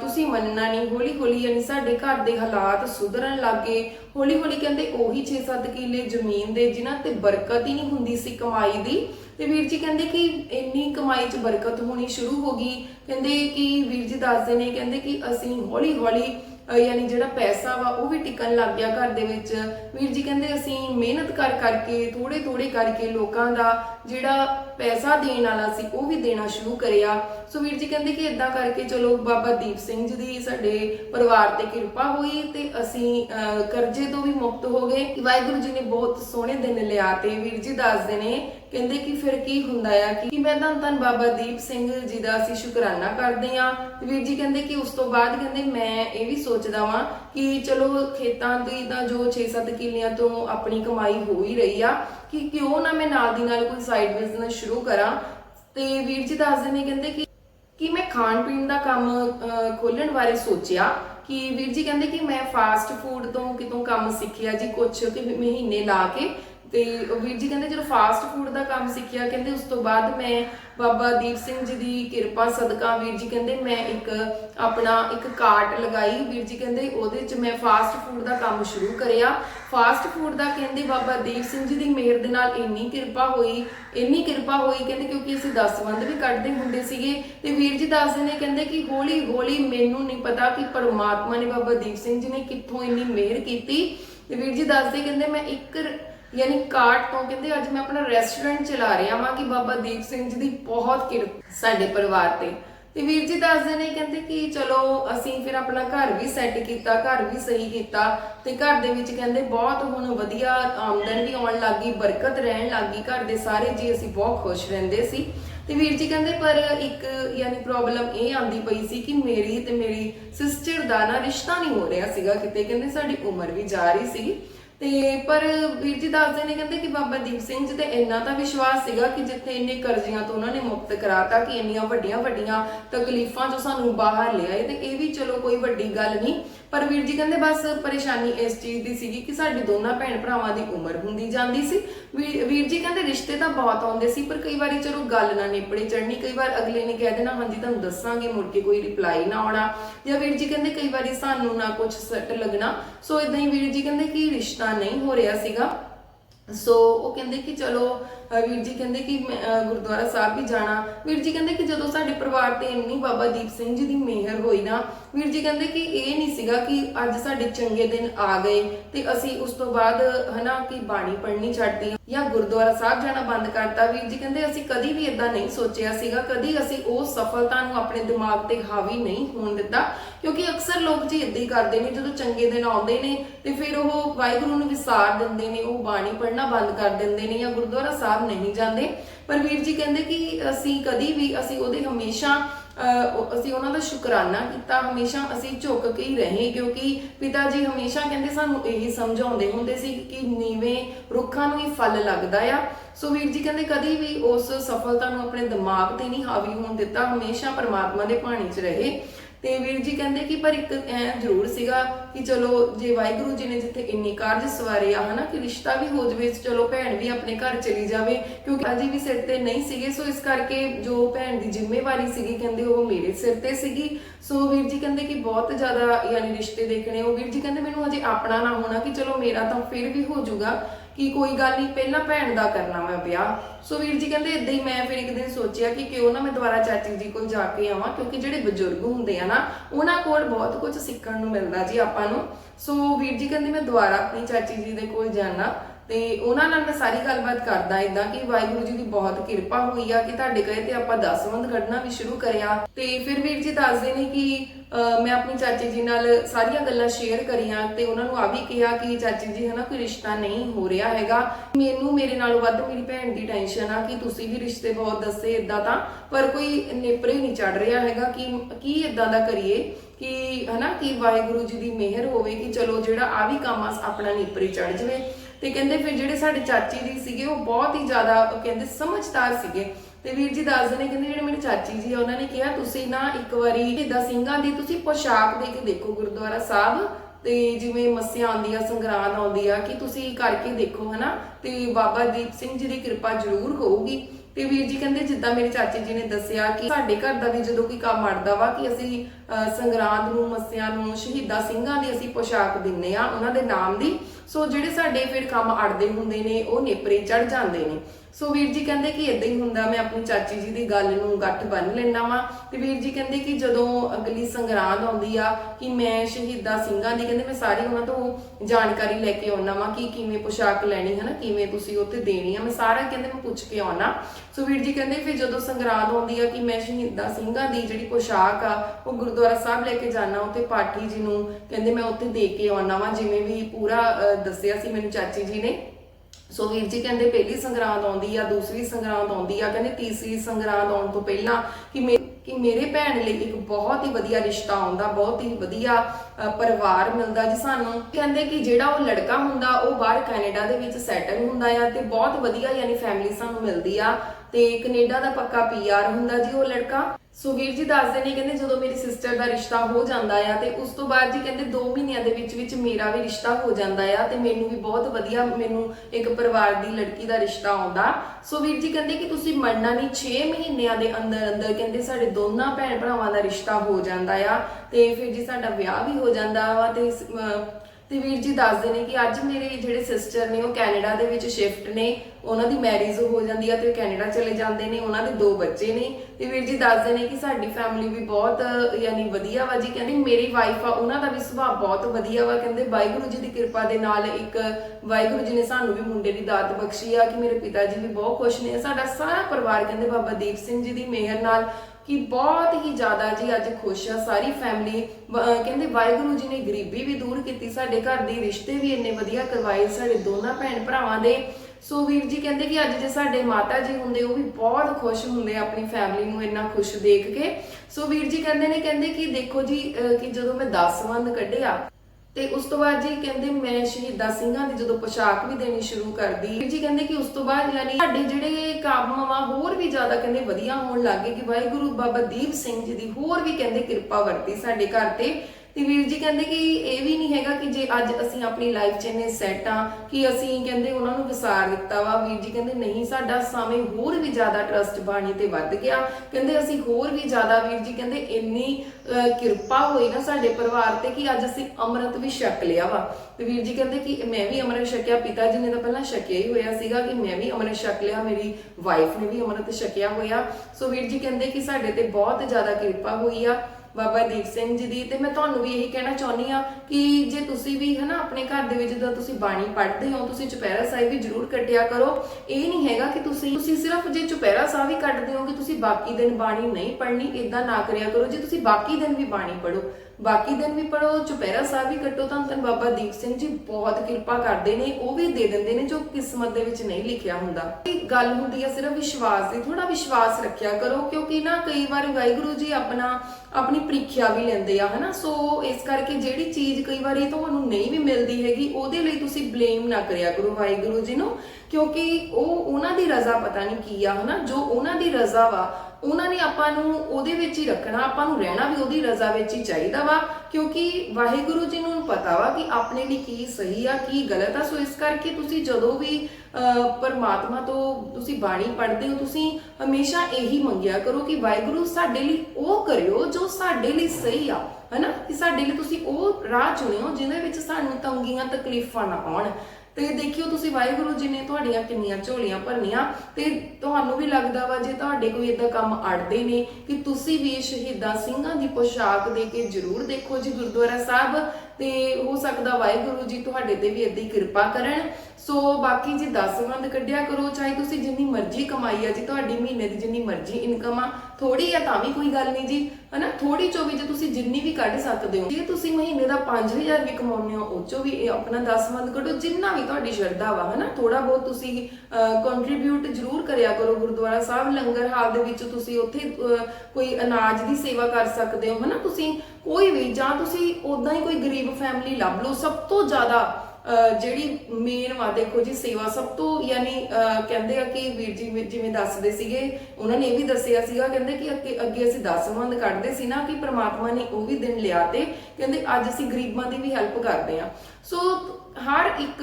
ਤੁਸੀਂ ਮੰਨਣਾ ਨਹੀਂ ਹੌਲੀ ਹੌਲੀ ਯਾਨੀ ਸਾਡੇ ਘਰ ਦੇ ਹਾਲਾਤ ਸੁਧਰਨ ਲੱਗੇ। ਹੌਲੀ ਹੌਲੀ ਕਹਿੰਦੇ ਉਹੀ 6-7 ਕਿੱਲੇ ਜ਼ਮੀਨ ਦੇ ਜਿਨ੍ਹਾਂ ਤੇ ਬਰਕਤ ਹੀ ਨਹੀਂ ਹੁੰਦੀ ਸੀ ਕਮਾਈ ਦੀ। ਤੇ ਵੀਰ ਜੀ ਕਹਿੰਦੇ ਕਿ ਇੰਨੀ ਕਮਾਈ 'ਚ ਬਰਕਤ ਹੋਣੀ ਸ਼ੁਰੂ ਹੋ ਗਈ। ਕਹਿੰਦੇ ਕਿ ਵੀਰ ਜੀ ਦੱਸਦੇ ਨੇ, ਕਹਿੰਦੇ ਕਿ ਅਸੀਂ ਹੌਲੀ ਹੌਲੀ ਯਾਨੀ ਜਿਹੜਾ ਪੈਸਾ ਵਾ ਉਹ ਵੀ ਟਿਕਣ ਲੱਗ ਗਿਆ ਘਰ ਦੇ ਵਿੱਚ। ਵੀਰ ਜੀ ਕਹਿੰਦੇ ਅਸੀਂ ਮਿਹਨਤ ਕਰ ਕਰਕੇ ਥੋੜੇ ਥੋੜੇ ਕਰਕੇ ਲੋਕਾਂ ਦਾ ਜਿਹੜਾ ਪੈਸਾ ਦੇਣ ਵਾਲਾ ਸੀ, ਉਹ ਵੀ ਦੇਣਾ ਸ਼ੁਰੂ ਕਰਿਆ। ਸੋ ਵੀਰ ਜੀ ਕਹਿੰਦੇ ਕਿ ਇਦਾਂ ਕਰਕੇ ਚਲੋ ਬਾਬਾ ਦੀਪ ਸਿੰਘ ਜੀ ਦੀ ਸਾਡੇ ਪਰਿਵਾਰ ਤੇ ਕਿਰਪਾ ਹੋਈ ਤੇ ਅਸੀਂ ਕਰਜ਼ੇ ਤੋਂ ਵੀ ਮੁਕਤ ਹੋ ਗਏ। ਵਾਹਿਗੁਰੂ ਜੀ ਨੇ ਬਹੁਤ ਸੋਹਣੇ ਦਿਨ ਲਿਆ ਤੇ ਵੀਰ ਜੀ ਦੱਸਦੇ ਨੇ, ਕਹਿੰਦੇ ਕਿ ਫਿਰ ਕੀ ਹੁੰਦਾ ਆ ਕਿ ਮੈਂ ਤਾਂ ਧੰਨ ਬਾਬਾ ਦੀਪ ਸਿੰਘ ਜੀ ਦਾ ਅਸੀਂ ਸ਼ੁਕਰਾਨਾ ਕਰਦੇ ਆ ਵੀਰ ਜੀ ਕਹਿੰਦੇ ਕਿ ਉਸ ਤੋਂ ਬਾਅਦ ਕਹਿੰਦੇ ਮੈਂ ਇਹ ਵੀ ਸੋਚਦਾ ਵਾਂ ਕਿ ਚਲੋ ਖੇਤਾਂ ਦੀ ਤਾਂ ਜੋ 6-7 ਕਿੱਲਿਆਂ ਤੋਂ ਆਪਣੀ ਕਮਾਈ ਹੋ ਹੀ ਰਹੀ ਆ ਕਿ ਕਿਉਂ ਨਾ ਮੈਂ ਨਾਲ ਦੀ ਨਾਲ ਕੋਈ ਸਾਈਡ ਬਿਜ਼ਨਸ ਸ਼ੁਰੂ ਕਰਾਂ? ਤੇ ਵੀਰ ਜੀ ਦੱਸਦੇ ਨੇ ਕਹਿੰਦੇ ਕਿ ਕਿ ਮੈਂ ਖਾਣ ਪੀਣ ਦਾ ਕੰਮ ਖੋਲਣ ਬਾਰੇ ਸੋਚਿਆ ਕਿ ਵੀਰ ਜੀ ਕਹਿੰਦੇ ਕਿ ਮੈਂ ਫਾਸਟ ਫੂਡ ਤੋਂ ਕਿਤੋਂ ਕੰਮ ਸਿੱਖਿਆ ਜੀ ਕੁਛ ਕਿ ਮਹੀਨੇ ਲਾ ਕੇ ਤੇ ਉਹ ਵੀਰ ਜੀ ਕਹਿੰਦੇ ਜਦੋਂ ਫਾਸਟ ਫੂਡ ਦਾ ਕੰਮ ਸਿੱਖਿਆ, ਕਹਿੰਦੇ ਉਸ ਤੋਂ ਬਾਅਦ ਮੈਂ ਬਾਬਾ ਦੀਪ ਸਿੰਘ ਜੀ ਦੀ ਕਿਰਪਾ, ਸਦਕਾ ਵੀਰ ਜੀ ਕਹਿੰਦੇ ਮੈਂ ਇੱਕ ਆਪਣਾ ਇੱਕ ਕਾਰਟ ਲਗਾਈ। ਵੀਰ ਜੀ ਕਹਿੰਦੇ ਉਹਦੇ ਚ ਮੈਂ ਫਾਸਟ ਫੂਡ ਦਾ ਕੰਮ ਸ਼ੁਰੂ ਕਰਿਆ। ਫਾਸਟ ਫੂਡ ਦਾ ਕਹਿੰਦੇ ਬਾਬਾ ਦੀਪ ਸਿੰਘ ਜੀ ਦੀ ਮਿਹਰ ਦੇ ਨਾਲ ਇੰਨੀ ਕਿਰਪਾ ਹੋਈ, ਇੰਨੀ ਕਿਰਪਾ ਹੋਈ ਕਹਿੰਦੇ ਕਿਉਂਕਿ ਅਸੀਂ ਦਸਵੰਧ ਵੀ ਕੱਢਦੇ ਹੁੰਦੇ ਸੀਗੇ। ਤੇ ਵੀਰ ਜੀ ਦੱਸਦੇ ਨੇ ਕਹਿੰਦੇ ਕਿ ਹੌਲੀ ਹੌਲੀ ਮੈਨੂੰ ਨਹੀਂ ਪਤਾ ਕਿ ਪਰਮਾਤਮਾ ਨੇ ਬਾਬਾ ਦੀਪ ਸਿੰਘ ਜੀ ਨੇ ਕਿੱਥੋਂ ਇੰਨੀ ਮਿਹਰ ਕੀਤੀ। ਤੇ ਵੀਰ ਜੀ ਦੱਸਦੇ ਕਹਿੰਦੇ ਮੈਂ ਇੱਕ ਯਾਨੀ ਕਾਰਟ ਤੋਂ ਕਹਿੰਦੇ ਅੱਜ ਮੈਂ ਆਪਣਾ ਰੈਸਟੋਰੈਂਟ ਚਲਾ ਰਿਹਾ ਹਾਂ ਕਿ ਬਾਬਾ ਦੀਪ ਸਿੰਘ ਜੀ ਦੀ ਬਹੁਤ ਕਿਰਪਾ ਸਾਡੇ ਪਰਿਵਾਰ ਤੇ। ਤੇ ਵੀਰ ਜੀ ਦੱਸਦੇ ਨੇ, ਕਹਿੰਦੇ ਕਿ ਚਲੋ ਅਸੀਂ ਫਿਰ ਆਪਣਾ ਘਰ ਵੀ ਸੈੱਟ ਕੀਤਾ, ਘਰ ਵੀ ਸਹੀ ਕੀਤਾ ਤੇ ਘਰ ਦੇ ਵਿੱਚ ਕਹਿੰਦੇ ਬਹੁਤ ਹੁਣ ਵਧੀਆ ਆਮਦਨ ਵੀ ਆਉਣ ਲੱਗੀ ਬਰਕਤ ਰਹਿਣ ਲੱਗੀ ਘਰ ਦੇ ਸਾਰੇ ਜੀ ਅਸੀਂ ਬਹੁਤ ਖੁਸ਼ ਰਹਿੰਦੇ ਸੀ। ਤੇ ਵੀਰ ਜੀ ਕਹਿੰਦੇ ਪਰ ਇੱਕ ਯਾਨੀ ਪ੍ਰੋਬਲਮ ਇਹ ਆਂਦੀ ਪਈ ਸੀ ਕਿ ਮੇਰੀ ਤੇ ਮੇਰੀ ਸਿਸਟਰ ਦਾ ਨਾ ਰਿਸ਼ਤਾ ਨਹੀਂ ਹੋ ਰਿਹਾ ਸੀਗਾ ਕਿਤੇ, ਕਹਿੰਦੇ ਸਾਡੀ ਉਮਰ ਵੀ ਜਾ ਰਹੀ ਸੀ ਤੇ ਪਰ ਵੀਰ ਜੀ ਦੱਸਦੇ ਨੇ, ਕਹਿੰਦੇ ਕਿ ਬਾਬਾ ਦੀਪ ਸਿੰਘ ਜੀ ਤੇ ਇੰਨਾ ਤਾਂ ਵਿਸ਼ਵਾਸ ਸੀਗਾ ਕਿ ਜਿੱਥੇ ਇੰਨੇ ਕਰਜ਼ਿਆਂ ਤੋਂ ਉਹਨਾਂ ਨੇ ਮੁਕਤ ਕਰਾਤਾ ਕਿ ਇੰਨੀਆਂ ਵੱਡੀਆਂ ਵੱਡੀਆਂ ਤਕਲੀਫਾਂ ਚੋਂ ਸਾਨੂੰ ਬਾਹਰ ਲਿਆਏ ਤੇ ਇਹ ਵੀ ਚਲੋ ਕੋਈ ਵੱਡੀ ਗੱਲ ਨਹੀਂ। ਪਰ ਵੀਰ ਜੀ ਕਹਿੰਦੇ ਬਸ ਪਰੇਸ਼ਾਨੀ ਇਸ ਚੀਜ਼ ਦੀ ਸੀਗੀ ਕਿ ਸਾਡੇ ਦੋਨਾਂ ਭੈਣ ਭਰਾਵਾਂ ਦੀ ਉਮਰ ਹੁੰਦੀ ਜਾਂਦੀ ਸੀ। ਵੀਰ ਜੀ ਕਹਿੰਦੇ ਰਿਸ਼ਤੇ ਤਾਂ ਬਹੁਤ ਆਉਂਦੇ ਸੀ, ਪਰ ਕਈ ਵਾਰੀ ਚਲੋ ਗੱਲ ਨਾ ਨਿਪੜੇ ਚੜਨੀ ਕਈ ਵਾਰ ਅਗਲੇ ਨੇ ਕਹਿ ਦੇਣਾ, ਹਾਂਜੀ, ਤੁਹਾਨੂੰ ਦੱਸਾਂਗੇ, ਮੁੜ ਕੇ ਕੋਈ ਰਿਪਲਾਈ ਨਾ ਆਉਣਾ। ਜਾਂ ਵੀਰ ਜੀ ਕਹਿੰਦੇ ਕਈ ਵਾਰੀ ਸਾਨੂੰ ਨਾ ਕੁਝ ਸੱਟ ਲੱਗਣਾ। ਸੋ ਇਦਾਂ ਹੀ ਵੀਰ ਜੀ ਕਹਿੰਦੇ ਕਿ ਰਿਸ਼ਤਾ ਨਹੀਂ ਹੋ ਰਿਹਾ ਸੀਗਾ। ਸੋ ਉਹ ਕਹਿੰਦੇ ਕਿ ਚਲੋ ਵੀਰ ਜੀ ਕਹਿੰਦੇ ਕਿ ਗੁਰਦੁਆਰਾ ਸਾਹਿਬ ਵੀ ਜਾਣਾ। ਵੀਰ ਜੀ ਕਹਿੰਦੇ ਕਿ ਜਦੋਂ ਸਾਡੇ ਪਰਿਵਾਰ ਤੇ ਇੰਨੀ ਬਾਬਾ ਦੀਪ ਸਿੰਘ ਜੀ ਦੀ ਮਿਹਰ ਹੋਈ ਨਾ, ਵੀਰ ਜੀ ਕਹਿੰਦੇ ਕਿ ਇਹ ਨਹੀਂ ਸੀਗਾ ਕਿ ਅੱਜ ਸਾਡੇ ਚੰਗੇ ਦਿਨ ਆ ਗਏ ਤੇ ਅਸੀਂ ਉਸ ਤੋਂ ਬਾਅਦ, ਹਨਾ, ਕਿ ਬਾਣੀ ਪੜ੍ਹਨੀ ਛੱਡਤੀ ਜਾਂ ਗੁਰਦੁਆਰਾ ਸਾਹਿਬ ਜਾਣਾ ਬੰਦ ਕਰਤਾ। ਵੀਰ ਜੀ ਕਹਿੰਦੇ ਅਸੀਂ ਕਦੀ ਵੀ ਇਦਾਂ ਨਹੀਂ ਸੋਚਿਆ ਸੀਗਾ, ਕਦੀ ਅਸੀਂ ਉਹ ਸਫਲਤਾ ਨੂੰ ਆਪਣੇ ਦਿਮਾਗ ਤੇ ਹਾਵੀ ਨਹੀਂ ਹੋਣ ਦਿੱਤਾ, ਕਿਉਂਕਿ ਅਕਸਰ ਲੋਕ ਜੀ ਇਦਾਂ ਹੀ ਕਰਦੇ ਨੇ, ਜਦੋਂ ਚੰਗੇ ਦਿਨ ਆਉਂਦੇ ਨੇ ਤੇ ਫਿਰ ਉਹ ਵਾਹਿਗੁਰੂ ਨੂੰ ਵਿਸਾਰ ਦਿੰਦੇ ਨੇ, ਉਹ ਬਾਣੀ ਪੜ੍ਹਨਾ ਬੰਦ ਕਰ ਦਿੰਦੇ ਨੇ ਜਾਂ ਗੁਰਦੁਆਰਾ ਸਾਹਿਬ ਨਹੀਂ ਜਾਂਦੇ। ਪਰ ਵੀਰ ਜੀ ਕਹਿੰਦੇ ਕਿ ਅਸੀਂ ਕਦੀ ਵੀ ਅਸੀਂ ਉਹਦੇ ਹਮੇਸ਼ਾ ਅਸੀਂ ਉਹਨਾਂ ਦਾ ਸ਼ੁਕਰਾਨਾ ਕੀਤਾ, ਹਮੇਸ਼ਾ ਅਸੀਂ ਝੁੱਕ ਕੇ ਹੀ ਰਹੇ, ਕਿਉਂਕਿ ਪਿਤਾ ਜੀ ਹਮੇਸ਼ਾ ਕਹਿੰਦੇ ਸਾਨੂੰ ਇਹੀ ਸਮਝਾਉਂਦੇ ਹੁੰਦੇ ਸੀ ਕਿ ਨੀਵੇਂ ਰੁੱਖਾਂ ਨੂੰ ਹੀ ਫਲ ਲੱਗਦਾ ਆ। ਸੋ ਵੀਰ ਜੀ ਕਹਿੰਦੇ ਕਦੀ ਵੀ ਉਸ ਸਫਲਤਾ ਨੂੰ ਆਪਣੇ ਦਿਮਾਗ ਤੇ ਨਹੀਂ ਹਾਵੀ ਹੋਣ ਦਿੱਤਾ, ਹਮੇਸ਼ਾ ਪਰਮਾਤਮਾ ਦੇ ਭਾਣੀ 'ਚ ਰਹੇ। ਤੇ ਵੀਰ ਜੀ ਕਹਿੰਦੇ ਕਿ ਪਰ ਇੱਕ ਐ ਜ਼ਰੂਰ ਸੀਗਾ ਕਿ ਚਲੋ ਜੇ ਵਾਹਿਗੁਰੂ ਜੀ ਨੇ ਜਿੱਥੇ ਇੰਨੇ ਕਾਰਜ ਸਵਾਰੇ ਆ, ਹਨਾ, ਕਿ ਰਿਸ਼ਤਾ ਵੀ ਹੋ ਜਵੇ, ਚਲੋ ਭੈਣ ਵੀ ਆਪਣੇ ਘਰ ਚਲੀ ਜਾਵੇ, ਕਿਉਂਕਿ ਅਜੇ ਵੀ ਸਿਰ ਤੇ ਨਹੀਂ ਸੀਗੇ, ਸੋ ਇਸ ਕਰਕੇ ਜੋ ਭੈਣ ਦੀ ਜ਼ਿੰਮੇਵਾਰੀ ਸੀਗੀ, ਕਹਿੰਦੇ ਉਹ ਮੇਰੇ ਸਿਰ ਤੇ ਸੀਗੀ। ਸੋ ਵੀਰ ਜੀ ਕਹਿੰਦੇ ਕਿ ਬਹੁਤ ਜ਼ਿਆਦਾ, ਯਾਨੀ ਰਿਸ਼ਤੇ ਦੇਖਣੇ, ਉਹ ਵੀਰ ਜੀ ਕਹਿੰਦੇ ਮੈਨੂੰ ਅਜੇ ਆਪਣਾ ਨਾ ਹੋਣਾ, ਕਿ ਚਲੋ ਮੇਰਾ ਤਾਂ ਫਿਰ ਵੀ ਹੋ ਜਾਊਗਾ। ਕਿ ਕੋਈ ਗੱਲ ਨਹੀਂ, ਪਹਿਲਾਂ ਭੈਣ ਦਾ ਕਰਨਾ ਮੈਂ ਵਿਆਹ। ਸੋ ਵੀਰ ਜੀ ਕਹਿੰਦੇ ਇਦਾਂ ਹੀ ਮੈਂ ਫਿਰ ਇੱਕ ਦਿਨ ਸੋਚਿਆ ਕਿ ਕਿਉਂ ਨਾ ਮੈਂ ਦੁਬਾਰਾ ਚਾਚੀ ਜੀ ਕੋਲ ਜਾ ਕੇ ਆਵਾਂ, ਕਿਉਂਕਿ ਜਿਹੜੇ ਬਜ਼ੁਰਗ ਹੁੰਦੇ ਆ ਨਾ, ਉਹਨਾਂ ਕੋਲ ਬਹੁਤ ਕੁਝ ਸਿੱਖਣ ਨੂੰ ਮਿਲਦਾ ਜੀ ਆਪਾਂ ਨੂੰ। ਸੋ ਵੀਰ ਜੀ ਕਹਿੰਦੇ ਮੈਂ ਦੁਬਾਰਾ ਆਪਣੀ ਚਾਚੀ ਜੀ ਦੇ ਕੋਲ ਜਾਣਾ ਤੇ ਉਹਨਾਂ ਨਾਲ ਮੈਂ ਸਾਰੀ ਗੱਲਬਾਤ ਕਰਦਾ ਇਦਾਂ ਕਿ ਵਾਹਿਗੁਰੂ ਜੀ ਦੀ ਬਹੁਤ ਕਿਰਪਾ ਹੋਈ ਆ ਕਿ ਤੁਹਾਡੇ ਕਹੇ ਤੇ ਆਪਾਂ ਦਸਵੰਦ ਕੱਢਣਾ ਵੀ ਸ਼ੁਰੂ ਕਰਿਆ। ਤੇ ਫਿਰ ਵੀਰ ਜੀ ਦੱਸਦੇ ਨੇ ਕਿ ਮੈਂ ਆਪਣੀ ਚਾਚੀ ਜੀ ਨਾਲ ਸਾਰੀਆਂ ਗੱਲਾਂ ਸ਼ੇਅਰ ਕਰੀਆਂ ਤੇ ਉਹਨਾਂ ਨੂੰ ਆ ਵੀ ਕਿਹਾ ਕਿ ਚਾਚੀ ਜੀ, ਹਨਾ, ਕੋਈ ਰਿਸ਼ਤਾ ਨਹੀਂ ਹੋ ਰਿਹਾ ਹੈਗਾ। ਮੈਨੂੰ, ਮੇਰੇ ਨਾਲੋਂ ਵੱਧ ਮੇਰੀ ਭੈਣ ਦੀ ਟੈਨਸ਼ਨ ਆ ਕਿ ਤੁਸੀਂ ਵੀ ਰਿਸ਼ਤੇ ਬਹੁਤ ਦੱਸੇ ਇਦਾਂ ਤਾਂ, ਪਰ ਕੋਈ ਨੇਪਰੇ ਨਹੀਂ ਚੜ ਰਿਹਾ ਹੈਗਾ ਕਿ, ਕੀ ਇਦਾਂ ਦਾ ਕਰੀਏ ਕਿ, ਹਨਾ, ਕਿ ਵਾਹਿਗੁਰੂ ਜੀ ਦੀ ਮਿਹਰ ਹੋਵੇ ਕਿ ਚਲੋ ਜਿਹੜਾ ਆ ਵੀ ਕੰਮ ਆ, ਆਪਣਾ ਨੇਪਰੇ ਚੜ ਜਵੇ। ਤੇ ਕਹਿੰਦੇ ਫਿਰ ਜਿਹੜੇ ਸਾਡੇ ਚਾਚੀ ਜੀ ਸੀਗੇ, ਉਹ ਬਹੁਤ ਹੀ ਜ਼ਿਆਦਾ, ਉਹ ਕਹਿੰਦੇ ਸਮਝਦਾਰ ਸੀਗੇ। ਤੇ ਵੀਰ ਜੀ ਦੱਸਦੇ ਨੇ, ਕਹਿੰਦੇ ਜਿਹੜੇ ਮੇਰੇ ਚਾਚੀ ਜੀ ਆ, ਉਹਨਾਂ ਨੇ ਕਿਹਾ, ਤੁਸੀਂ ਨਾ ਇੱਕ ਵਾਰੀ ਹਿੱਦਾ ਸਿੰਘਾਂ ਦੀ ਤੁਸੀਂ ਪੋਸ਼ਾਕ ਦੇ ਕੇ ਦੇਖੋ ਗੁਰਦੁਆਰਾ ਸਾਹਿਬ ਤੇ ਜਿਵੇਂ ਮੱਸਿਆ ਆਉਂਦੀ ਆ, ਸੰਗਰਾਂਦ ਆਉਂਦੀ ਆ, ਕਿ ਤੁਸੀਂ ਕਰਕੇ ਦੇਖੋ, ਹਨਾ? ਤੇ ਬਾਬਾ ਦੀਪ ਸਿੰਘ ਜੀ ਦੀ ਕਿਰਪਾ ਜ਼ਰੂਰ ਹੋਊਗੀ। ਤੇ ਵੀਰ ਜੀ ਕਹਿੰਦੇ, ਜਿੱਦਾਂ ਮੇਰੇ ਚਾਚੀ ਜੀ ਨੇ ਦੱਸਿਆ ਕਿ ਸਾਡੇ ਘਰ ਦਾ ਵੀ ਜਦੋਂ ਕੋਈ ਕੰਮ ਅੜਦਾ ਵਾ ਕਿ ਅਸੀਂ ਸੰਗਰਾਂਦ ਨੂੰ, ਮੱਸਿਆਂ ਨੂੰ, ਸ਼ਹੀਦਾਂ ਸਿੰਘਾਂ ਦੀ ਅਸੀਂ ਪੋਸ਼ਾਕ ਦਿੰਨੇ ਆ, ਉਹਨਾਂ ਦੇ ਨਾਮ ਦੀ ਸੋ ਜਿਹੜੇ ਸਾਡੇ ਫਿਰ ਕੰਮ ਅੜਦੇ ਹੁੰਦੇ ਨੇ ਉਹ ਨੇਪਰੇ ਚੜ ਜਾਂਦੇ ਨੇ। ਸੋ ਵੀਰ ਜੀ ਕਹਿੰਦੇ ਕਿ ਇਦਾਂ ਹੀ ਹੁੰਦਾ, ਮੈਂ ਆਪਣੀ ਚਾਚੀ ਜੀ ਦੀ ਗੱਲ ਨੂੰ ਗੱਠ ਬੰਨ ਲੈਣਾ ਵਾਂ। ਤੇ ਵੀਰ ਜੀ ਕਹਿੰਦੇ ਕਿ ਜਦੋਂ ਅਗਲੀ ਸੰਗਰਾਂਦ ਆਉਂਦੀ ਆ, ਕਿ ਮੈਂ ਸ਼ਹੀਦਾਂ ਸਿੰਘਾਂ ਦੀ, ਕਹਿੰਦੇ ਮੈਂ ਸਾਰੀ ਉਹਨਾਂ ਤੋਂ ਜਾਣਕਾਰੀ ਲੈ ਕੇ ਆਉਣਾ ਵਾਂ ਕਿ ਕਿਵੇਂ ਪੋਸ਼ਾਕ ਲੈਣੀ ਹੈ ਨਾ ਕਿਵੇਂ ਤੁਸੀਂ ਉੱਥੇ ਦੇਣੀ ਆ। ਮੈਂ ਸਾਰਾ ਕਹਿੰਦੇ ਮੈਂ ਪੁੱਛ ਕੇ ਆਉਣਾ ਸੋ ਵੀਰ ਜੀ ਕਹਿੰਦੇ ਫਿਰ ਜਦੋਂ ਸੰਗਰਾਂਦ ਆਉਂਦੀ ਆ, ਕਿ ਮੈਂ ਸ਼ਹੀਦਾਂ ਸਿੰਘਾਂ ਦੀ ਜਿਹੜੀ ਪੋਸ਼ਾਕ ਆ, ਉਹ ਗੁਰਦੁਆਰਾ ਸਾਹਿਬ ਲੈ ਕੇ ਜਾਣਾ ਉੱਥੇ ਪਾਠੀ ਜੀ ਨੂੰ ਕਹਿੰਦੇ ਮੈਂ ਉੱਥੇ ਦੇ ਕੇ ਆਉਣਾ ਵਾ, ਜਿਵੇਂ ਵੀ ਪੂਰਾ ਦੱਸਿਆ ਸੀ ਮੈਨੂੰ ਚਾਚੀ ਜੀ ਨੇ। ਸੋ ਵੀਰ ਜੀ ਕਹਿੰਦੇ ਪਹਿਲੀ ਸੰਗਰਾਂਦ ਆਉਂਦੀ ਆ, ਦੂਸਰੀ ਸੰਗਰਾਂਦ ਆਉਂਦੀ ਆ, ਕਹਿੰਦੇ ਤੀਸਰੀ ਸੰਗਰਾਂਦ ਆਉਣ ਤੋਂ ਪਹਿਲਾਂ ਕਿ ਕਿ ਮੇਰੇ ਭੈਣ ਲਈ ਇੱਕ ਬਹੁਤ ਹੀ ਵਧੀਆ ਰਿਸ਼ਤਾ ਆਉਂਦਾ, ਬਹੁਤ ਹੀ ਵਧੀਆ ਪਰਿਵਾਰ ਮਿਲਦਾ ਜੀ ਸਾਨੂੰ। ਕਹਿੰਦੇ ਕਿ ਜਿਹੜਾ ਉਹ ਲੜਕਾ ਹੁੰਦਾ, ਉਹ ਬਾਹਰ ਕੈਨੇਡਾ ਦੇ ਵਿੱਚ ਸੈਟਲ ਹੁੰਦਾ ਆ ਤੇ ਬਹੁਤ ਵਧੀਆ ਯਾਨੀ ਫੈਮਿਲੀ ਸਾਨੂੰ ਮਿਲਦੀ ਆ ਤੇ ਕੈਨੇਡਾ ਦਾ ਪੱਕਾ ਪੀਆਰ ਹੁੰਦਾ ਜੀ ਉਹ ਲੜਕਾ। ਸੋ ਵੀਰ ਜੀ ਦੱਸਦੇ ਨੇ, ਕਹਿੰਦੇ ਜਦੋਂ ਮੇਰੀ ਸਿਸਟਰ ਦਾ ਰਿਸ਼ਤਾ ਹੋ ਜਾਂਦਾ ਆ ਤੇ ਉਸ ਤੋਂ ਬਾਅਦ ਜੀ ਕਹਿੰਦੇ 2 ਮਹੀਨਿਆਂ ਦੇ ਵਿੱਚ ਵਿੱਚ ਮੇਰਾ ਵੀ ਰਿਸ਼ਤਾ ਹੋ ਜਾਂਦਾ ਆ ਤੇ ਮੈਨੂੰ ਵੀ ਬਹੁਤ ਵਧੀਆ ਮੈਨੂੰ ਇੱਕ ਪਰਿਵਾਰ ਦੀ ਲੜਕੀ ਦਾ ਰਿਸ਼ਤਾ ਆਉਂਦਾ। ਸੋ ਵੀਰ ਜੀ ਕਹਿੰਦੇ ਕਿ ਤੁਸੀਂ ਮੰਨਣਾ ਨਹੀਂ 6 ਮਹੀਨਿਆਂ ਦੇ ਅੰਦਰ ਅੰਦਰ ਕਹਿੰਦੇ ਸਾਡੇ ਦੋਨਾਂ ਭੈਣ ਭਰਾਵਾਂ ਦਾ ਰਿਸ਼ਤਾ ਹੋ ਜਾਂਦਾ ਆ ਤੇ ਫਿਰ ਜੀ ਸਾਡਾ ਵਿਆਹ ਵੀ ਹੋ ਜਾਂਦਾ ਵਾ ਤੇ ਤੇ ਵੀਰ ਜੀ ਦੱਸਦੇ ਨੇ ਕਿ ਅੱਜ ਮੇਰੇ ਜਿਹੜੇ ਸਿਸਟਰ ਨੇ ਉਹ ਕੈਨੇਡਾ ਦੇ ਵਿੱਚ ਸ਼ਿਫਟ ਨੇ ਉਹਨਾਂ ਦੀ ਮੈਰਿਜ ਹੋ ਜਾਂਦੀ ਆ ਤੇ ਕੈਨੇਡਾ ਚਲੇ ਜਾਂਦੇ ਨੇ, ਉਹਨਾਂ ਦੇ ਦੋ ਬੱਚੇ ਨੇ। ਤੇ ਵੀਰ ਜੀ ਦੱਸਦੇ ਨੇ ਕਿ ਸਾਡੀ ਫੈਮਿਲੀ ਵੀ ਬਹੁਤ, ਯਾਨੀ ਵਧੀਆ ਵਾ ਜੀ। ਕਹਿੰਦੇ ਮੇਰੀ ਵਾਈਫ ਆ, ਉਹਨਾਂ ਦਾ ਵੀ ਸੁਭਾਅ ਬਹੁਤ ਵਧੀਆ ਵਾ। ਕਹਿੰਦੇ ਵਾਹਿਗੁਰੂ ਜੀ ਦੀ ਕਿਰਪਾ ਦੇ ਨਾਲ ਇੱਕ ਵਾਹਿਗੁਰੂ ਜੀ ਨੇ ਸਾਨੂੰ ਵੀ ਮੁੰਡੇ ਦੀ ਦਾਤ ਬਖਸ਼ੀ ਆ, ਕਿ ਮੇਰੇ ਪਿਤਾ ਜੀ ਵੀ ਬਹੁਤ ਖੁਸ਼ ਨੇ। ਸਾਡਾ ਸਾਰਾ ਪਰਿਵਾਰ ਕਹਿੰਦੇ ਬਾਬਾ ਦੀਪ ਸਿੰਘ ਜੀ ਦੀ ਮਿਹਰ ਨਾਲ ਕਿ ਬਹੁਤ ਹੀ ਜ਼ਿਆਦਾ ਜੀ ਅੱਜ ਖੁਸ਼ ਆ ਸਾਰੀ ਫੈਮਿਲੀ ਕਹਿੰਦੇ ਵਾਹਿਗੁਰੂ ਜੀ ਨੇ ਗਰੀਬੀ ਵੀ ਦੂਰ ਕੀਤੀ, ਸਾਡੇ ਘਰ ਦੇ ਰਿਸ਼ਤੇ ਵੀ ਇੰਨੇ ਵਧੀਆ ਕਰਵਾਏ, ਸਾਡੇ ਦੋਨਾਂ ਭੈਣ ਭਰਾਵਾਂ ਦੇ। ਸੋ ਵੀਰ ਜੀ ਕਹਿੰਦੇ ਕਿ ਅੱਜ ਜੇ ਸਾਡੇ ਮਾਤਾ ਜੀ ਹੁੰਦੇ, ਉਹ ਵੀ ਬਹੁਤ ਖੁਸ਼ ਹੁੰਦੇ ਆਪਣੀ ਫੈਮਿਲੀ ਨੂੰ ਇੰਨਾ ਖੁਸ਼ ਦੇਖ ਕੇ। ਸੋ ਵੀਰ ਜੀ ਕਹਿੰਦੇ ਨੇ, ਕਹਿੰਦੇ ਕਿ ਦੇਖੋ ਜੀ ਕਿ ਜਦੋਂ ਮੈਂ 10 ਬੰਦ ਕੱਢਿਆ, ਤੇ ਉਸ ਤੋਂ ਬਾਅਦ ਜੀ ਕਹਿੰਦੇ ਮੈਂ ਸ਼ਹੀਦਾਂ ਸਿੰਘਾਂ ਦੀ ਜਦੋਂ ਪੋਸ਼ਾਕ ਵੀ ਦੇਣੀ ਸ਼ੁਰੂ ਕਰਦੀ। ਵੀਰ ਜੀ ਕਹਿੰਦੇ ਕਿ ਉਸ ਤੋਂ ਬਾਅਦ ਯਾਨੀ ਸਾਡੇ ਜਿਹੜੇ ਕੰਮ ਵਾ, ਹੋਰ ਵੀ ਜ਼ਿਆਦਾ ਕਹਿੰਦੇ ਵਧੀਆ ਹੋਣ ਲੱਗੇ ਕਿ ਵਾਹਿਗੁਰੂ ਬਾਬਾ ਦੀਪ ਸਿੰਘ ਜੀ ਦੀ ਹੋਰ ਵੀ ਕਹਿੰਦੇ ਕਿਰਪਾ ਵਰਤੀ ਸਾਡੇ ਘਰ ਤੇ। ਤੇ ਵੀਰ ਜੀ ਕਹਿੰਦੇ ਕਿ ਇਹ ਵੀ ਨਹੀਂ ਹੈਗਾ ਕਿ ਜੇ ਅੱਜ ਅਸੀਂ ਆਪਣੀ ਲਾਈਫ 'ਚ ਇੰਨੇ ਸੈੱਟ ਆ ਕਿ ਅਸੀਂ ਕਹਿੰਦੇ ਉਹਨਾਂ ਨੂੰ ਵਿਸਾਰ ਦਿੱਤਾ ਵਾ, ਵੀਰ ਜੀ ਕਹਿੰਦੇ ਨਹੀਂ, ਸਾਡਾ ਸਾਵੇਂ ਹੋਰ ਵੀ ਜ਼ਿਆਦਾ ਟਰਸਟ ਬਾਣੀ ਤੇ ਵੱਧ ਗਿਆ। ਕਹਿੰਦੇ ਅਸੀਂ ਹੋਰ ਵੀ ਜ਼ਿਆਦਾ, ਵੀਰ ਜੀ ਕਹਿੰਦੇ ਇੰਨੀ ਕਿਰਪਾ ਹੋਈ ਨਾ ਸਾਡੇ ਪਰਿਵਾਰ ਤੇ ਕਿ ਅੱਜ ਅਸੀਂ ਅੰਮ੍ਰਿਤ ਵੀ ਛਕ ਲਿਆ ਵਾ। ਤੇ ਵੀਰ ਜੀ ਕਹਿੰਦੇ ਕਿ ਮੈਂ ਵੀ ਅੰਮ੍ਰਿਤ ਛਕਿਆ, ਪਿਤਾ ਜੀ ਨੇ ਤਾਂ ਪਹਿਲਾਂ ਛਕਿਆ ਹੀ ਹੋਇਆ ਸੀਗਾ ਕਿ ਮੈਂ ਵੀ ਅੰਮ੍ਰਿਤ ਛਕ ਲਿਆ, ਮੇਰੀ ਵਾਈਫ ਨੇ ਵੀ ਅੰਮ੍ਰਿਤ ਛਕਿਆ ਹੋਇਆ। ਸੋ ਵੀਰ ਜੀ ਕਹਿੰਦੇ ਕਿ ਸਾਡੇ ਤੇ ਬਹੁਤ ਜ਼ਿਆਦਾ ਕਿਰਪਾ ਹੋਈ ਆ। ਬਾਬਾ ਦੀਪ ਸਿੰਘ ਜੀ ਦੀ ਤੇ ਮੈਂ ਤੁਹਾਨੂੰ ਵੀ ਇਹੀ ਕਹਿਣਾ ਚਾਹੁੰਦੀ ਆ ਕਿ ਜੇ ਤੁਸੀਂ ਵੀ ਹਨਾ ਆਪਣੇ ਘਰ ਦੇ ਵਿੱਚ ਜਦੋਂ ਤੁਸੀਂ ਬਾਣੀ ਪੜ੍ਹਦੇ ਹੋ, ਤੁਸੀਂ ਚੁਪਹਿਰਾ ਸਾਹਿਬ ਵੀ ਜ਼ਰੂਰ ਕੱਟਿਆ ਕਰੋ। ਇਹ ਨਹੀਂ ਹੈਗਾ ਕਿ ਤੁਸੀਂ ਤੁਸੀਂ ਸਿਰਫ ਜੇ ਚੁਪਹਿਰਾ ਸਾਹਿਬ ਹੀ ਕੱਟਦੇ ਹੋ ਕਿ ਤੁਸੀਂ ਬਾਕੀ ਦਿਨ ਬਾਣੀ ਨਹੀਂ ਪੜ੍ਹਨੀ ਇਦਾਂ ਨਾ ਕਰਿਆ ਕਰੋ। ਜੇ ਤੁਸੀਂ ਬਾਕੀ ਦਿਨ ਵੀ ਬਾਣੀ ਪੜ੍ਹੋ ਬਾਕੀ ਦਿਨ ਵੀ ਪੜੋ ਚੁਪਹਿਰਾ ਸਾਹਿਬ ਵੀ ਕੱਟੋ ਤਾਂ ਧੰਨ ਬਾਬਾ ਦੀਪ ਸਿੰਘ ਜੀ, ਬਹੁਤ ਕਿਰਪਾ ਕਰਦੇ ਨੇ, ਉਹ ਵੀ ਦੇ ਦਿੰਦੇ ਨੇ ਜੋ ਕਿਸਮਤ ਦੇ ਵਿੱਚ ਨਹੀਂ ਲਿਖਿਆ ਹੁੰਦਾ। ਇਹ ਗੱਲ ਹੁੰਦੀ ਹੈ ਸਿਰਫ ਵਿਸ਼ਵਾਸ ਦੀ ਥੋੜਾ ਵਿਸ਼ਵਾਸ ਰੱਖਿਆ ਕਰੋ, ਕਿਉਂਕਿ ਨਾ ਕਈ ਵਾਰ ਵਾਹਿਗੁਰੂ ਜੀ ਆਪਣਾ, ਆਪਣੀ ਪ੍ਰੀਖਿਆ ਵੀ ਲੈਂਦੇ ਆ, ਹਨਾ? ਸੋ ਇਸ ਕਰਕੇ ਜਿਹੜੀ ਚੀਜ਼ ਕਈ ਵਾਰੀ ਤੁਹਾਨੂੰ ਨਹੀਂ ਵੀ ਮਿਲਦੀ ਹੈਗੀ, ਉਹਦੇ ਲਈ ਤੁਸੀਂ ਬਲੇਮ ਨਾ ਕਰਿਆ ਕਰੋ ਵਾਹਿਗੁਰੂ ਜੀ ਨੂੰ, ਕਿਉਂਕਿ ਉਹ, ਉਹਨਾਂ ਦੀ ਰਜ਼ਾ ਪਤਾ ਨਹੀਂ ਕੀ ਆ, ਹਨਾ? ਜੋ ਉਹਨਾਂ ਦੀ ਰਜ਼ਾ ਵਾ ਉਹਨਾਂ ਨੇ ਆਪਾਂ ਨੂੰ ਉਹਦੇ ਵਿੱਚ ਹੀ ਰੱਖਣਾ ਆਪਾਂ ਨੂੰ ਰਹਿਣਾ ਵੀ ਉਹਦੀ ਰਜ਼ਾ ਵਿੱਚ ਹੀ ਚਾਹੀਦਾ ਵਾ ਕਿਉਂਕਿ ਵਾਹਿਗੁਰੂ ਜੀ ਨੂੰ ਪਤਾ ਵਾ ਕਿ ਆਪਣੇ ਲਈ ਕੀ ਸਹੀ ਆ ਕੀ ਗਲਤ ਆ। ਸੋ ਇਸ ਕਰਕੇ ਤੁਸੀਂ ਜਦੋਂ ਵੀ ਅਹ, ਪਰਮਾਤਮਾ ਤੋਂ ਤੁਸੀਂ ਬਾਣੀ ਪੜ੍ਹਦੇ ਹੋ ਤੁਸੀਂ ਹਮੇਸ਼ਾ ਇਹੀ ਮੰਗਿਆ ਕਰੋ ਕਿ ਵਾਹਿਗੁਰੂ ਸਾਡੇ ਲਈ ਉਹ ਕਰਿਓ ਜੋ ਸਾਡੇ ਲਈ ਸਹੀ ਆ ਹਨਾ? ਕਿ ਸਾਡੇ ਲਈ ਤੁਸੀਂ ਉਹ ਰਾਹ ਚੁਣਿਓ ਜਿਹਦੇ ਵਿੱਚ ਸਾਨੂੰ ਤੰਗੀਆਂ ਤਕਲੀਫਾਂ ਨਾ ਆਉਣ। ਤੇ ਦੇਖਿਓ ਤੁਸੀਂ ਵਾਹਿਗੁਰੂ ਜੀ ਨੇ ਤੁਹਾਡੀਆਂ ਕਿੰਨੀਆਂ ਝੋਲੀਆਂ ਭਰਨੀਆਂ ਤੇ ਤੁਹਾਨੂੰ ਵੀ ਲੱਗਦਾ ਵਾ ਜੇ ਤੁਹਾਡੇ ਕੋਈ ਇਦਾਂ ਕੰਮ ਅੜਦੇ ਨੇ ਕਿ ਤੁਸੀਂ ਵੀ ਸ਼ਹੀਦਾਂ ਸਿੰਘਾਂ ਦੀ ਪੋਸ਼ਾਕ ਦੇ ਕੇ ਜ਼ਰੂਰ ਦੇਖੋ ਜੀ ਗੁਰਦੁਆਰਾ ਸਾਹਿਬ ਤੇ ਹੋ ਸਕਦਾ ਵਾਹਿਗੁਰੂ ਜੀ ਤੁਹਾਡੇ ਤੇ ਵੀ ਏਦਾਂ ਹੀ ਕਿਰਪਾ ਕਰਨ। ਸੋ ਬਾਕੀ ਜੀ 10 ਬੰਦ ਕੱਢਿਆ ਕਰੋ, ਚਾਹੇ ਤੁਸੀਂ ਜਿੰਨੀ ਮਰਜ਼ੀ ਕਮਾਈ ਆ ਜੀ, ਤੁਹਾਡੀ ਮਹੀਨੇ ਦੀ ਜਿੰਨੀ ਮਰਜ਼ੀ ਇਨਕਮ ਆ ਥੋੜੀ ਆ ਤਾਂ ਵੀ ਕੋਈ ਗੱਲ ਨਹੀਂ ਜੀ, ਹਨਾ? ਥੋੜੀ ਚੋਂ ਵੀ ਜੇ ਤੁਸੀਂ ਜਿੰਨੀ ਵੀ ਕੱਢ ਸਕਦੇ ਹੋ, ਜੇ ਤੁਸੀਂ ਮਹੀਨੇ ਦਾ 5000 ਵੀ ਕਮਾਉਂਦੇ ਹੋ, ਉਹ ਚੋਂ ਵੀ ਆਪਣਾ 10 ਬੰਦ ਕੱਢੋ, ਜਿੰਨਾ ਵੀ ਤੁਹਾਡੀ ਸ਼ਰਧਾ ਵਾ, ਹਨਾ? ਥੋੜਾ ਬਹੁਤ ਤੁਸੀਂ ਕੰਟਰੀਬਿਊਟ ਜ਼ਰੂਰ ਕਰਿਆ ਕਰੋ ਗੁਰਦੁਆਰਾ ਸਾਹਿਬ, ਲੰਗਰ ਹਾਲ ਦੇ ਵਿੱਚ ਤੁਸੀਂ ਉੱਥੇ ਕੋਈ ਅਨਾਜ ਦੀ ਸੇਵਾ ਕਰ ਸਕਦੇ ਹੋ, ਹਨਾ? ਤੁਸੀਂ ਕੋਈ ਵੀ, ਜਾਂ ਤੁਸੀਂ ਉਦਾਂ ਹੀ ਕੋਈ ਗਰੀਬ ਫੈਮਿਲੀ ਲੱਭ ਲਓ, ਸਭ ਤੋਂ ਜ਼ਿਆਦਾ ਜਿਹੜੀ ਮੇਨ ਵਾ ਦੇਖੋ ਜੀ ਸੇਵਾ ਸਭ ਤੋਂ ਯਾਨੀ ਕਹਿੰਦੇ ਆ ਕਿ ਵੀਰ ਜੀ ਜਿਵੇਂ ਦੱਸਦੇ ਸੀਗੇ, ਉਹਨਾਂ ਨੇ ਇਹ ਵੀ ਦੱਸਿਆ ਸੀਗਾ, ਕਹਿੰਦੇ ਕਿ ਅੱਗੇ ਅੱਗੇ ਅਸੀਂ 10 ਮੰਦ ਕੱਢਦੇ ਸੀ ਨਾ ਕਿ ਪ੍ਰਮਾਤਮਾ ਨੇ ਉਹ ਵੀ ਦਿਨ ਲਿਆ ਤੇ ਕਹਿੰਦੇ ਅੱਜ ਅਸੀਂ ਗਰੀਬਾਂ ਦੀ ਵੀ ਹੈਲਪ ਕਰਦੇ ਆ ਸੋ ਹਰ ਇੱਕ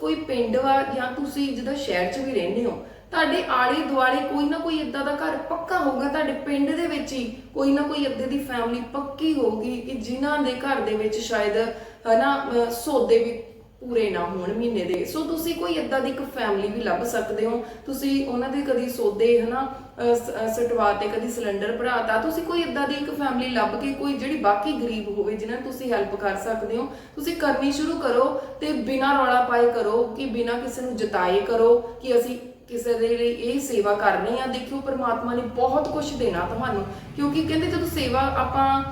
ਕੋਈ ਪਿੰਡ ਵਾ ਜਾਂ ਤੁਸੀਂ ਜਿਹਦਾ ਸ਼ਹਿਰ 'ਚ ਵੀ ਰਹਿੰਦੇ ਹੋ, ਤੁਹਾਡੇ ਆਲੇ ਦੁਆਲੇ ਕੋਈ ਨਾ ਕੋਈ ਇਦਾਂ ਦਾ ਘਰ ਪੱਕਾ ਹੋਊਗਾ, ਤੁਹਾਡੇ ਪਿੰਡ ਦੇ ਵਿੱਚ ਹੀ ਕੋਈ ਨਾ ਕੋਈ ਇਦਾਂ ਦੀ ਫੈਮਿਲੀ ਪੱਕੀ ਹੋਊਗੀ ਕਿ ਜਿਨ੍ਹਾਂ ਦੇ ਘਰ ਦੇ ਵਿੱਚ ਸ਼ਾਇਦ ਹਨਾ, ਅਹ, ਸੌਦੇ ਵੀ ਪੂਰੇ ਨਾ ਹੋਣ ਮਹੀਨੇ ਦੇ। ਸੋ ਤੁਸੀਂ ਕੋਈ ਇਦਾਂ ਦੀ ਇੱਕ ਫੈਮਿਲੀ ਵੀ ਲੱਭ ਸਕਦੇ ਹੋ। ਤੁਸੀਂ ਉਹਨਾਂ ਦੇ ਕਦੀ ਸੌਦੇ, ਹਨਾ ਸਟਵਾ ਤੇ ਕਦੀ ਸਿਲੰਡਰ ਭਰਾਤਾ। ਤੁਸੀਂ ਕੋਈ ਇਦਾਂ ਦੀ ਇੱਕ ਫੈਮਿਲੀ ਲੱਭ ਕੇ ਕੋਈ ਜਿਹੜੀ ਬਾਕੀ ਗਰੀਬ ਹੋਵੇ, ਜਿਨ੍ਹਾਂ ਨੂੰ ਤੁਸੀਂ ਹੈਲਪ ਕਰ ਸਕਦੇ ਹੋ, ਤੁਸੀਂ ਕਰਨੀ ਸ਼ੁਰੂ ਕਰੋ ਤੇ ਬਿਨਾਂ ਰੌਲਾ ਪਾਏ ਕਰੋ ਕਿ ਬਿਨਾਂ ਕਿਸੇ ਨੂੰ ਜਤਾਏ ਕਰੋ ਕਿ ਅਸੀਂ ਕਿਸੇ ਦੇ ਲਈ ਇਹ ਸੇਵਾ ਕਰਨੀ ਆ, ਦੇਖਿਓ ਪ੍ਰਮਾਤਮਾ ਨੇ ਬਹੁਤ ਕੁਝ ਦੇਣਾ ਤੁਹਾਨੂੰ, ਕਿਉਂਕਿ ਕਹਿੰਦੇ ਜਦੋਂ ਸੇਵਾ ਆਪਾਂ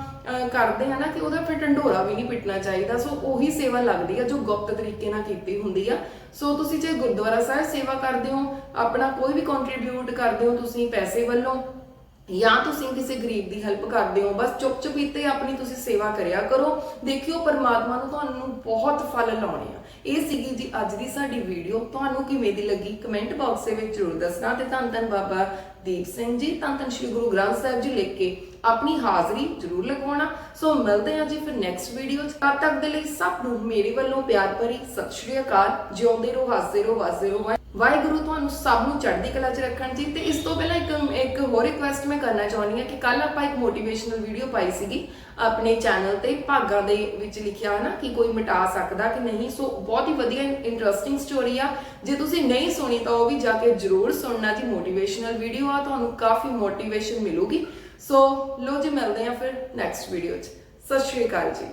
ਕਰਦੇ ਆ ਨਾ ਕਿ ਉਹਦਾ ਫਿਰ ਢੰਡੋਰਾ ਵੀ ਨਹੀਂ ਪਿੱਟਣਾ ਚਾਹੀਦਾ, ਸੋ ਉਹੀ ਸੇਵਾ ਲੱਗਦੀ ਆ ਜੋ ਗੁਪਤ ਤਰੀਕੇ ਨਾਲ ਕੀਤੀ ਹੁੰਦੀ ਆ। ਸੋ ਤੁਸੀਂ ਜੇ ਗੁਰਦੁਆਰਾ ਸਾਹਿਬ ਸੇਵਾ ਕਰਦੇ ਹੋ, ਆਪਣਾ ਕੋਈ ਵੀ ਕੰਟਰੀਬਿਊਟ ਕਰਦੇ ਹੋ ਤੁਸੀਂ ਪੈਸੇ ਵੱਲੋਂ ਜਾਂ ਤੁਸੀਂ ਕਿਸੇ ਗਰੀਬ ਦੀ ਹੈਲਪ ਕਰਦੇ ਹੋ, ਬਸ ਚੁੱਪ ਚੁਪੀਤੇ ਆਪਣੀ ਤੁਸੀਂ ਸੇਵਾ ਕਰਿਆ ਕਰੋ। ਦੇਖਿਓ, ਪਰਮਾਤਮਾ ਨੂੰ ਤੁਹਾਨੂੰ ਬਹੁਤ ਫਲ ਲਾਉਣੇ ਆ। ਇਹ ਸੀਗੀ ਜੀ ਅੱਜ ਦੀ ਸਾਡੀ ਵੀਡੀਓ ਤੁਹਾਨੂੰ ਕਿਵੇਂ ਦੀ ਲੱਗੀ? ਕਮੈਂਟ ਬਾਕਸ ਦੇ ਵਿੱਚ ਜ਼ਰੂਰ ਦੱਸਣਾ ਤੇ ਧੰਨ ਧੰਨ ਬਾਬਾ ਦੀਪ ਸਿੰਘ ਜੀ। ਧੰਨ ਧੰਨ ਸ਼੍ਰੀ ਗੁਰੂ ਗ੍ਰੰਥ ਸਾਹਿਬ ਜੀ ਲਿਖ ਕੇ ਆਪਣੀ ਹਾਜ਼ਰੀ ਜ਼ਰੂਰ ਲਗਵਾਉਣਾ। ਸੋ ਮਿਲਦੇ ਹਾਂ ਜੀ ਫਿਰ ਨੈਕਸਟ ਵੀਡੀਓ ਚ। ਤਦ ਤੱਕ ਦੇ ਲਈ ਸਭ ਨੂੰ ਮੇਰੇ ਵੱਲੋਂ ਪਿਆਰ ਭਰੀ ਸਤਿ ਸ਼੍ਰੀ ਅਕਾਲ। ਜਿਉਂਦੇ ਰਹੋ, ਹੱਸਦੇ ਰਹੋ, ਵਸਦੇ ਰਹੋ। ਵਾਹਿਗੁਰੂ ਤੁਹਾਨੂੰ ਸਭ ਨੂੰ ਚੜ੍ਹਦੀ ਕਲਾ 'ਚ ਰੱਖਣ ਜੀ। ਤੇ ਇਸ ਤੋਂ ਪਹਿਲਾਂ ਇੱਕ ਇੱਕ ਹੋਰ ਰਿਕੁਐਸਟ ਮੈਂ ਕਰਨਾ ਚਾਹੁੰਦੀ ਹਾਂ ਕਿ ਕੱਲ ਆਪਾਂ ਇੱਕ ਮੋਟੀਵੇਸ਼ਨਲ ਵੀਡੀਓ ਪਾਈ ਸੀਗੀ ਆਪਣੇ ਚੈਨਲ ਤੇ ਭਾਗਾਂ ਦੇ ਵਿੱਚ ਲਿਖਿਆ ਹੈ ਨਾ ਕਿ ਕੋਈ ਮਿਟਾ ਸਕਦਾ ਕਿ ਨਹੀਂ। ਸੋ ਬਹੁਤ ਹੀ ਵਧੀਆ ਇੰਟਰਸਟਿੰਗ ਸਟੋਰੀ ਆ। ਜੇ ਤੁਸੀਂ ਨਹੀਂ ਸੁਣੀ ਤਾਂ ਉਹ ਵੀ ਜਾ ਕੇ ਜ਼ਰੂਰ ਸੁਣਨਾ ਜੀ। ਮੋਟੀਵੇਸ਼ਨਲ ਵੀਡੀਓ ਆ, ਤੁਹਾਨੂੰ ਕਾਫੀ ਮੋਟੀਵੇਸ਼ਨ ਮਿਲੂਗੀ। ਸੋ ਲੋ ਜੀ, ਮਿਲਦੇ ਆ ਫਿਰ ਨੈਕਸਟ ਵੀਡੀਓ 'ਚ। ਸਤਿ ਸ਼੍ਰੀ ਅਕਾਲ ਜੀ।